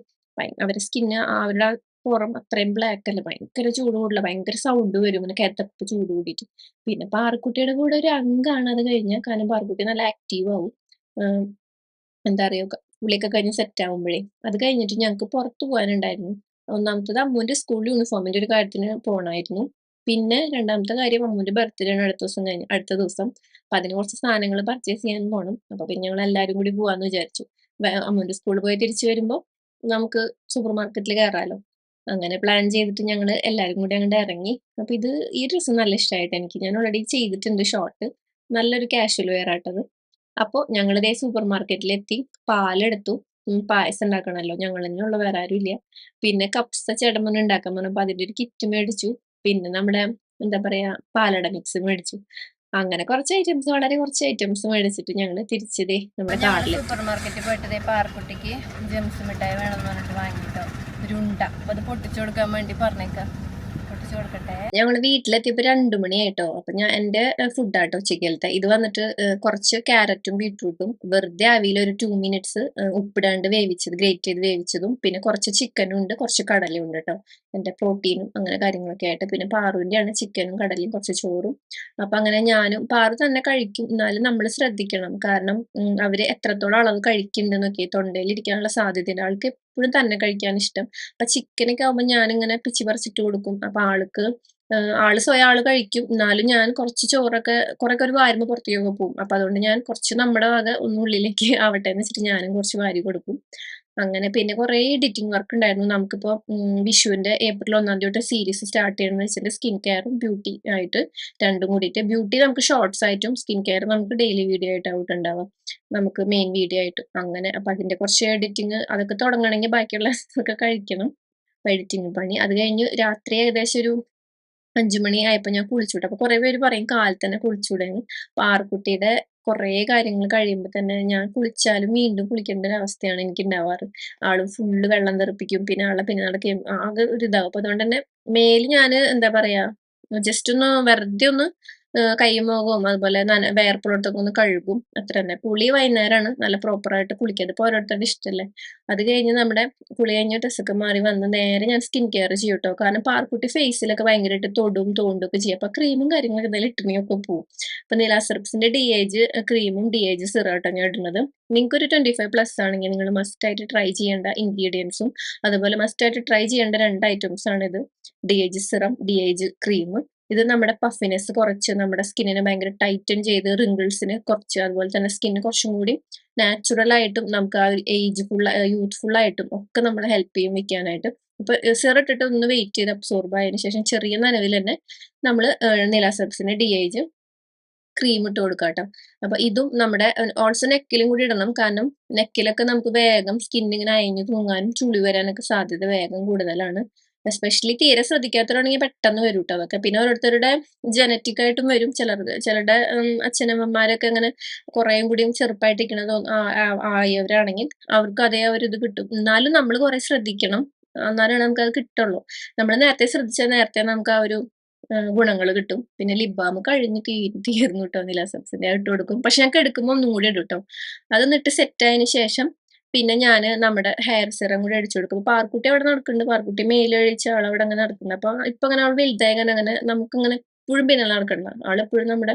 അവരുടെ സ്കിന്ന് അവരുടെ പുറം അത്രയും ബ്ലാക്ക് അല്ല. ഭയങ്കര ചൂട് കൂടില്ല ഭയങ്കര സൗണ്ട് വരും. ഇങ്ങനെ കിതപ്പ് ചൂട് കൂടിയിട്ട്. പിന്നെ പാറക്കുട്ടിയുടെ കൂടെ ഒരു അംഗമാണ് അത് കഴിഞ്ഞാൽ കാരണം പാറക്കുട്ടി നല്ല ആക്റ്റീവ് ആവും. എന്താ പറയുക പുള്ളിയൊക്കെ കഴിഞ്ഞ് സെറ്റ് ആവുമ്പോഴേ. അത് കഴിഞ്ഞിട്ട് ഞങ്ങൾക്ക് പുറത്ത് പോകാനുണ്ടായിരുന്നു. ഒന്നാമത്തത് അമ്മൂന്റെ സ്കൂൾ യൂണിഫോമിന്റെ ഒരു കാര്യത്തിന് പോകണമായിരുന്നു പിന്നെ രണ്ടാമത്തെ കാര്യം അമ്മൂന്റെ ബർത്ത്ഡേ ആണ് അടുത്ത ദിവസം കഴിഞ്ഞ് അടുത്ത ദിവസം. അപ്പൊ അതിന് കുറച്ച് സാധനങ്ങൾ പർച്ചേസ് ചെയ്യാൻ പോകണം അപ്പൊ പിന്നെ ഞങ്ങൾ എല്ലാവരും കൂടി പോവാന്ന് വിചാരിച്ചു. അമ്മൂന്റെ സ്കൂളിൽ പോയി തിരിച്ചു വരുമ്പോൾ നമുക്ക് സൂപ്പർ മാർക്കറ്റിൽ കയറാലോ അങ്ങനെ പ്ലാൻ ചെയ്തിട്ട് ഞങ്ങൾ എല്ലാവരും കൂടി അങ്ങോട്ട് ഇറങ്ങി അപ്പൊ ഇത് ഈ ഡ്രസ്സ് നല്ല ഇഷ്ടമായിട്ട് എനിക്ക്. ഞാൻ ഓൾറെഡി ചെയ്തിട്ടുണ്ട് ഷോർട്ട് നല്ലൊരു കാഷ്വൽ വെയർ ആട്ടത്. അപ്പോൾ ഞങ്ങൾ ഇതേ സൂപ്പർ മാർക്കറ്റിലെത്തി പാലെടുത്തു പായസം ഉണ്ടാക്കണമല്ലോ ഞങ്ങൾ തന്നെയുള്ള വേറെ ആരും ഇല്ല. പിന്നെ കപ്സ ചേട്ടമ്മ ഉണ്ടാക്കാൻ പറഞ്ഞപ്പോൾ അതിന്റെ ഒരു കിറ്റ് മേടിച്ചു. പിന്നെ നമ്മുടെ എന്താ പറയാ പാലട മിക്സ് മേടിച്ചു. അങ്ങനെ കുറച്ച് ഐറ്റംസ് വളരെ കുറച്ച് ഐറ്റംസ് മേടിച്ചിട്ട് ഞങ്ങൾ തിരിച്ചതേ നമ്മുടെ കാറിൽ സൂപ്പർ മാർക്കറ്റിൽ പോയിട്ട് ദേ പാറക്കുട്ടിക്ക് ജെംസ് മിഠായി വേണമെന്ന് പറഞ്ഞിട്ട് വാങ്ങിട്ടോ ഉണ്ട അപ്പൊ അത് പൊട്ടിച്ചു കൊടുക്കാൻ വേണ്ടി പറഞ്ഞേക്കാം. ഞങ്ങൾ വീട്ടിലെത്തിയപ്പോ രണ്ടു മണിയായിട്ടോ. അപ്പൊ ഞാൻ എന്റെ ഫുഡാട്ടോ ഉച്ചക്കലത്തെ ഇത് വന്നിട്ട് കുറച്ച് ക്യാരറ്റും ബീട്രൂട്ടും വെറുതെ ആവിയിൽ ഒരു ടു മിനിറ്റ്സ് ഉപ്പിടാണ്ട് വേവിച്ചത് ഗ്രേറ്റ് ചെയ്ത് വേവിച്ചതും പിന്നെ കുറച്ച് ചിക്കനും ഉണ്ട് കുറച്ച് കടലയും ഉണ്ട് കേട്ടോ എന്റെ പ്രോട്ടീനും അങ്ങനെ കാര്യങ്ങളൊക്കെ ആയിട്ട്. പിന്നെ പാറുവിന്റെ ആണ് ചിക്കനും കടലയും കുറച്ച് ചോറും. അപ്പൊ അങ്ങനെ ഞാനും പാറു തന്നെ കഴിക്കും. എന്നാലും നമ്മൾ ശ്രദ്ധിക്കണം. കാരണം അവർ എത്രത്തോളം അളവ് കഴിക്കുന്നുണ്ടെന്നൊക്കെ തൊണ്ടയിൽ ഇരിക്കാനുള്ള സാധ്യതയുണ്ട്. ആൾക്ക് എപ്പോഴും തന്നെ കഴിക്കാൻ ഇഷ്ടം. അപ്പൊ ചിക്കനൊക്കെ ആകുമ്പോൾ ഞാനിങ്ങനെ പിച്ചി പറിച്ചിട്ട് കൊടുക്കും. അപ്പൊ ആൾക്ക് ആൾ സ്വയം ആൾ കഴിക്കും. എന്നാലും ഞാൻ കുറച്ച് ചോറൊക്കെ കുറെയൊക്കെ ഒരു വാരുമ്പ് പുറത്തേക്കൊക്കെ പോകും. അപ്പൊ അതുകൊണ്ട് ഞാൻ കുറച്ച് നമ്മുടെ വക ഒന്ന് ഉള്ളിലേക്ക് ആവട്ടെ എന്ന് വെച്ചിട്ട് ഞാനും കുറച്ച് വാരി കൊടുക്കും. അങ്ങനെ പിന്നെ കുറേ എഡിറ്റിംഗ് വർക്ക് ഉണ്ടായിരുന്നു. നമുക്കിപ്പോ വിഷുവിന്റെ ഏപ്രിൽ ഒന്നാം തീയതി തൊട്ട് സീരീസ് സ്റ്റാർട്ട് ചെയ്യണമെന്ന് വെച്ചിട്ട് സ്കിൻ കെയറും ബ്യൂട്ടി ആയിട്ട് രണ്ടും കൂടിയിട്ട്. ബ്യൂട്ടി നമുക്ക് ഷോർട്സ് ആയിട്ടും സ്കിൻ കെയർ നമുക്ക് ഡെയിലി വീഡിയോ ആയിട്ട് ഔട്ട് ഉണ്ടാവാം നമുക്ക് മെയിൻ വീഡിയോ ആയിട്ട് അങ്ങനെ. അപ്പൊ അതിന്റെ കുറച്ച് എഡിറ്റിംഗ് അതൊക്കെ തുടങ്ങണമെങ്കിൽ ബാക്കിയുള്ള [LAUGHS] ഒക്കെ കഴിക്കണം. എഡിറ്റിംഗ് പണി. അത് കഴിഞ്ഞ് രാത്രി ഏകദേശം ഒരു അഞ്ചു മണി ആയപ്പോ ഞാൻ കുളിച്ചുവിട്ടു. അപ്പൊ കുറെ പേര് പറയും കാലത്ത് തന്നെ കുളിച്ചുവിടുന്നു പാറക്കുട്ടിയുടെ കുറേ കാര്യങ്ങൾ കഴിയുമ്പോൾ തന്നെ ഞാൻ കുളിച്ചാലും വീണ്ടും കുളിക്കേണ്ട ഒരു അവസ്ഥയാണ് എനിക്ക് ഉണ്ടാവാറ് ആൾ ഫുള്ള് വെള്ളം തെറിപ്പിക്കും പിന്നെ ആളെ പിന്നെ ആളെ ആകെ ഒരു ഇതാവും. അപ്പൊ അതുകൊണ്ട് തന്നെ മേൽ ഞാൻ എന്താ പറയാ ജസ്റ്റ് ഒന്ന് വെറുതെ ഒന്ന് ഏഹ് കൈയും മുഖവും അതുപോലെ നന ഒന്ന് കഴുകും. അത്ര തന്നെ. കുളി വൈകുന്നേരമാണ് നല്ല പ്രോപ്പറായിട്ട് കുളിക്കുക. അതിപ്പോ ഓരോരുത്തരുടെ ഇഷ്ടമല്ലേ അത് കഴിഞ്ഞ് നമ്മുടെ കുളി കഴിഞ്ഞ് ഡ്രസ്സൊക്കെ മാറി വന്ന് നേരെ ഞാൻ സ്കിൻ കെയർ ചെയ്യും കേട്ടോ കാരണം പാർക്കുട്ടി ഫേസിലൊക്കെ ഭയങ്കരമായിട്ട് തൊടും തോണ്ടും ഒക്കെ ചെയ്യും. അപ്പം ക്രീമും കാര്യങ്ങളൊക്കെ എന്തായാലും ഇട്ടുണ്ടെങ്കിൽ പോവും. അപ്പം നിലാസെർപ്സിന്റെ ഡി ഏജ് ക്രീമും ഡി ഏജ് സിറം ഞാൻ ഇടുന്നത്. നിങ്ങൾക്ക് ഒരു ട്വന്റി ഫൈവ് പ്ലസ് ആണെങ്കിൽ നിങ്ങൾ മസ്റ്റ് ആയിട്ട് ട്രൈ ചെയ്യേണ്ട ഇൻഗ്രീഡിയൻസും അതുപോലെ മസ്റ്റ് ആയിട്ട് ട്രൈ ചെയ്യേണ്ട രണ്ട് ഐറ്റംസ് ആണ് ഇത് de age serum de age cream ഇത് നമ്മുടെ പഫിനെസ് കുറച്ച് നമ്മുടെ സ്കിന്നിനെ ഭയങ്കര ടൈറ്റൻ ചെയ്ത് റിങ്കിൾസിന് കുറച്ച് അതുപോലെ തന്നെ സ്കിന്നിന് കുറച്ചും കൂടി നാച്ചുറൽ ആയിട്ടും നമുക്ക് ആ ഏജ് ഫുൾ യൂത്ത്ഫുൾ ആയിട്ടും ഒക്കെ നമ്മളെ ഹെൽപ്പ് ചെയ്യും വെക്കാനായിട്ട്. ഇപ്പൊ സിറിട്ടിട്ട് ഒന്ന് വെയിറ്റ് ചെയ്ത് അബ്സോർബ് ആയതിനു ശേഷം ചെറിയ നനവിൽ തന്നെ നമ്മൾ നിലാസെപ്സിന് ഡി ഏജ് ക്രീം ഇട്ട് കൊടുക്കുക കേട്ടോ അപ്പൊ ഇതും നമ്മുടെ ഓൾസോ നെക്കിലും കൂടി ഇടണം. കാരണം നെക്കിലൊക്കെ നമുക്ക് വേഗം സ്കിന്നിങ്ങനെ അയഞ്ഞു തൂങ്ങാനും ചുളി വരാനൊക്കെ സാധ്യത വേഗം കൂടുതലാണ്. എസ്പെഷ്യലി തീരെ ശ്രദ്ധിക്കാത്തവരാണെങ്കിൽ പെട്ടെന്ന് വരും കേട്ടോ അതൊക്കെ പിന്നെ ഓരോരുത്തരുടെ ജനറ്റിക് ആയിട്ടും വരും. ചിലർ ചിലരുടെ അച്ഛനമ്മമാരൊക്കെ അങ്ങനെ കുറേയും കൂടിയും ചെറുപ്പമായിട്ടിരിക്കണത് ആയവരാണെങ്കിൽ അവർക്ക് അതേ ഒരു ഇത് കിട്ടും. എന്നാലും നമ്മൾ കുറെ ശ്രദ്ധിക്കണം. എന്നാലാണ് നമുക്ക് അത് കിട്ടുള്ളൂ. നമ്മൾ നേരത്തെ ശ്രദ്ധിച്ചാൽ നേരത്തെ നമുക്ക് ആ ഒരു ഗുണങ്ങൾ കിട്ടും. പിന്നെ ലിബാമ് കഴിഞ്ഞ് തീർന്നു കേട്ടോ നിലാസെപ്സിന്റെ ഇട്ട് കൊടുക്കും. പക്ഷെ ഞങ്ങൾക്ക് എടുക്കുമ്പോൾ ഒന്നും കൂടി ഇടും കേട്ടോ അതൊന്നിട്ട് സെറ്റ് ആയതിനു ശേഷം പിന്നെ ഞാൻ നമ്മുടെ ഹെയർ സിറം കൂടി അടിച്ചു കൊടുക്കും. പാർക്കുട്ടി അവിടെ നടക്കുന്നുണ്ട്. പാർക്കുട്ടി മേലൊഴിച്ച ആൾ അവിടെ അങ്ങനെ നടക്കുന്നുണ്ട്. അപ്പൊ ഇപ്പൊ അങ്ങനെ അവൾ വലുതായി അങ്ങനെ അങ്ങനെ നമുക്കിങ്ങനെ എപ്പോഴും പിന്നെ നടക്കണ്ട. ആളെപ്പോഴും നമ്മുടെ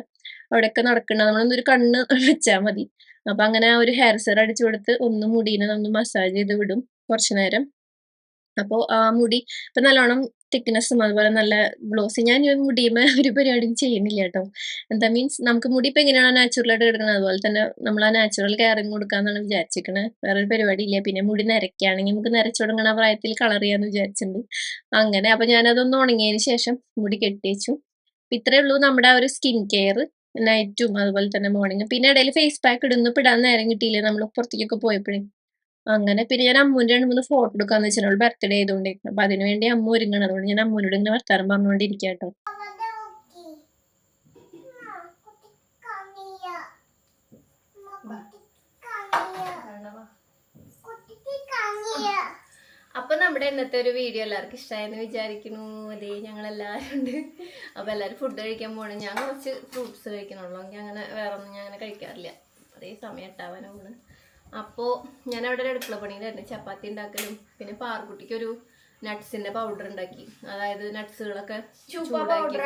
അവിടെയൊക്കെ നടക്കണ്ട. നമ്മളൊന്നൊരു കണ്ണ് [LAUGHS] വെച്ചാൽ മതി. അപ്പൊ അങ്ങനെ ആ ഒരു ഹെയർ സിറം അടിച്ചു കൊടുത്ത് ഒന്ന് മുടീനെ ഒന്ന് മസാജ് ചെയ്ത് വിടും കുറച്ചു നേരം. അപ്പോ ആ മുടി ഇപ്പൊ നല്ലോണം തിക്നെസ്സും അതുപോലെ നല്ല ഗ്ലോസി ഞാൻ ഈ മുടിയുമേ [LAUGHS] ഒരു പരിപാടിയും ചെയ്യുന്നില്ല കേട്ടോ. എന്താ മീൻസ് നമുക്ക് മുടി ഇപ്പൊ എങ്ങനെയാണ് നാച്ചുറൽ ആയിട്ട് കിടക്കുന്നത്? അതുപോലെ തന്നെ നമ്മൾ ആ നാച്ചുറൽ കെയറിങ് കൊടുക്കാന്നാണ് വിചാരിച്ചിരിക്കുന്നത് വേറൊരു പരിപാടി ഇല്ല പിന്നെ മുടി നരയ്ക്കുകയാണെങ്കിൽ നമുക്ക് നരച്ചുടങ്ങണ പ്രായത്തിൽ കളർ ചെയ്യാന്ന് വിചാരിച്ചിട്ടുണ്ട്. അങ്ങനെ. അപ്പൊ ഞാനതൊന്ന് ഉണങ്ങിയതിന് ശേഷം മുടി കെട്ടിവെച്ചു. അപ്പൊ ഇത്രേ ഉള്ളൂ നമ്മുടെ ആ ഒരു സ്കിൻ കെയർ നൈറ്റും അതുപോലെ തന്നെ മോർണിംഗും പിന്നെ ഇടയിൽ ഫേസ് പാക്ക് ഇടുന്നു. ഇപ്പൊ ഇടാൻ നേരം കിട്ടിയില്ലേ? നമ്മൾ പുറത്തേക്കൊക്കെ പോയപ്പോഴേ. അങ്ങനെ പിന്നെ ഞാൻ അമ്മൂന്റെ രണ്ട് മൂന്ന് ഫോട്ടോ എടുക്കാന്ന് വെച്ചാൽ അവൾ ബർത്ത്ഡേ ആയതുകൊണ്ട് അപ്പൊ അതിനു വേണ്ടി അമ്മ ഒരുങ്ങണം. അതുകൊണ്ട് ഞാൻ അമ്മൂനോട് ഇങ്ങനെ വർത്താനം പറഞ്ഞുകൊണ്ടിരിക്കുക കേട്ടോ അപ്പൊ നമ്മുടെ ഇന്നത്തെ ഒരു വീഡിയോ എല്ലാവർക്കും ഇഷ്ടമായെന്ന് വിചാരിക്കുന്നു. അതേ ഞങ്ങൾ എല്ലാവരും ഉണ്ട്. അപ്പൊ എല്ലാവരും ഫുഡ് കഴിക്കാൻ പോകണം ഞാൻ കുറച്ച് ഫ്രൂട്ട്സ് കഴിക്കണുള്ളൂ. അങ്ങനെ വേറെ ഒന്നും ഞാൻ അങ്ങനെ കഴിക്കാറില്ല. അതേ സമയം ഇട്ടാവാനാണ് അപ്പോൾ ഞാൻ അവിടെ ഒരു അടുക്കള പണിയിലായിരുന്നു. ചപ്പാത്തി ഉണ്ടാക്കലും പിന്നെ പാർക്കുട്ടിക്ക് ഒരു നട്ട്സിന്റെ പൗഡർ ഉണ്ടാക്കി. അതായത് നട്ട്സുകളൊക്കെ ചൂടാക്കി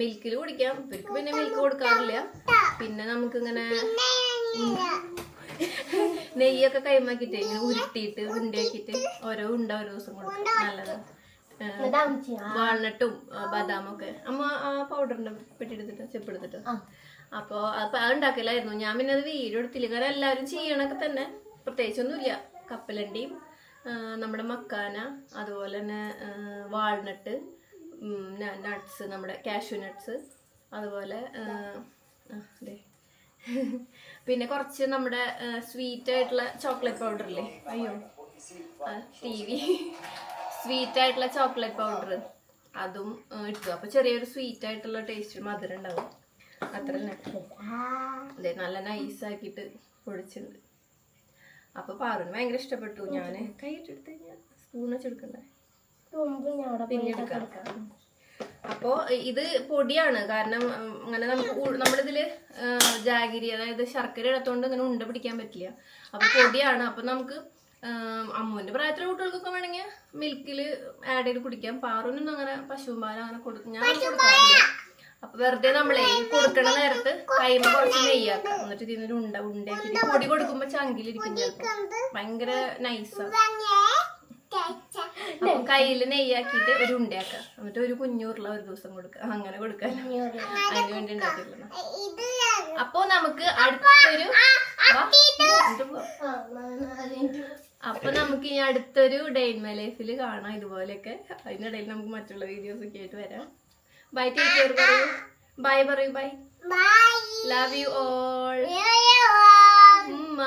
മിൽക്കിൽ കുടിക്കാം. ഇവർക്ക് പിന്നെ മിൽക്ക് കൊടുക്കാറില്ല. പിന്നെ നമുക്ക് ഇങ്ങനെ നെയ്യൊക്കെ കൈമാക്കിയിട്ട് ഇങ്ങനെ ഉരുട്ടിയിട്ട് ഉണ്ടയാക്കിയിട്ട് ഓരോ ഉണ്ട ഓരോ ദിവസം കൊടുക്കും. നല്ലതാണ് വാൾനട്ടും ബദാമൊക്കെ. അമ്മ ആ പൗഡറിന്റെ പെട്ടിയെടുത്തിട്ട് ചെപ്പെടുത്തിട്ട് അപ്പൊ അപ്പൊ അത് ഉണ്ടാക്കലായിരുന്നു. ഞാൻ പിന്നെ അത് വീഡിയോ എടുത്തില്ല. കാരണം എല്ലാവരും ചെയ്യണൊക്കെ തന്നെ. പ്രത്യേകിച്ചൊന്നുമില്ല. കപ്പലണ്ടിയും നമ്മുടെ മക്കാന അതുപോലെ തന്നെ വാൾനട്ട് നട്ട്സ് നമ്മുടെ കാഷ്യൂ നട്ട്സ് അതുപോലെ ആ, പിന്നെ കുറച്ച് നമ്മുടെ സ്വീറ്റ് ആയിട്ടുള്ള ചോക്ലേറ്റ് പൗഡർ ഇല്ലേ? അയ്യോ. ടി വി സ്വീറ്റ് ആയിട്ടുള്ള ചോക്ലേറ്റ് പൗഡർ അതും ഇട്ടു. അപ്പൊ ചെറിയൊരു സ്വീറ്റ് ആയിട്ടുള്ള ടേസ്റ്റ് മധുരം ഉണ്ടാവും. അത്ര തന്നെ നല്ല നൈസ് ആക്കിട്ട് പൊടിച്ചിട്ടുണ്ട്. അപ്പൊ പാറുന് ഭയങ്കര ഇഷ്ടപ്പെട്ടു ഞാൻ. കൈ ഇട്ടെടുത്ത് കഴിഞ്ഞാൽ സ്പൂൺ വെച്ചെടുക്കണ്ടേ പിന്നെടുക്കാം അപ്പോ ഇത് പൊടിയാണ്. കാരണം അങ്ങനെ നമുക്ക് നമ്മളിതിൽ ജാഗിരി അതായത് ശർക്കര ഇടത്തോണ്ട് ഇങ്ങനെ ഉണ്ട പിടിക്കാൻ പറ്റില്ല. അപ്പൊ പൊടിയാണ്. അപ്പൊ നമുക്ക് അമ്മുവിന്റെ പ്രായത്തിലെ കുട്ടികൾക്കൊക്കെ വേണമെങ്കിൽ മിൽക്കിൽ ആഡ് ചെയ്ത് കുടിക്കാം. പാറുനൊന്നും അങ്ങനെ പശുപാൽ അങ്ങനെ കൊടുക്കും ഞാൻ കൊടുക്കാറില്ല. അപ്പൊ വെറുതെ നമ്മളെ കൊടുക്കണ നേരത്ത് കൈമ കുറച്ച് നെയ്യാക്കാം. എന്നിട്ട് ഇതിനൊരു ഉണ്ട ഉണ്ടാക്കി പൊടി കൊടുക്കുമ്പോ ചങ്കിലിരിക്കും ഭയങ്കര നൈസാണ് അപ്പൊ കയ്യിൽ നെയ്യാക്കിട്ട് ഒരു ഉണ്ടയാക്കാം. എന്നിട്ട് ഒരു കുഞ്ഞൂറില ഒരു ദിവസം കൊടുക്കുക അങ്ങനെ കൊടുക്കാൻ അതിന് വേണ്ടി ഉണ്ടാക്കിയിട്ടില്ല അപ്പൊ നമുക്ക് അടുത്തൊരു അപ്പൊ നമുക്ക് ഇനി അടുത്തൊരു ഡെയിൻ മൈ ലൈഫിൽ കാണാം ഇതുപോലെയൊക്കെ. അതിനിടയിൽ നമുക്ക് മറ്റുള്ള വീഡിയോസ് ഒക്കെ ആയിട്ട് വരാം. ബൈ ടീച്ചർ പറയൂ ബൈ പറയൂ ബൈ ലവ് യു ഓൾ ഉമ്മ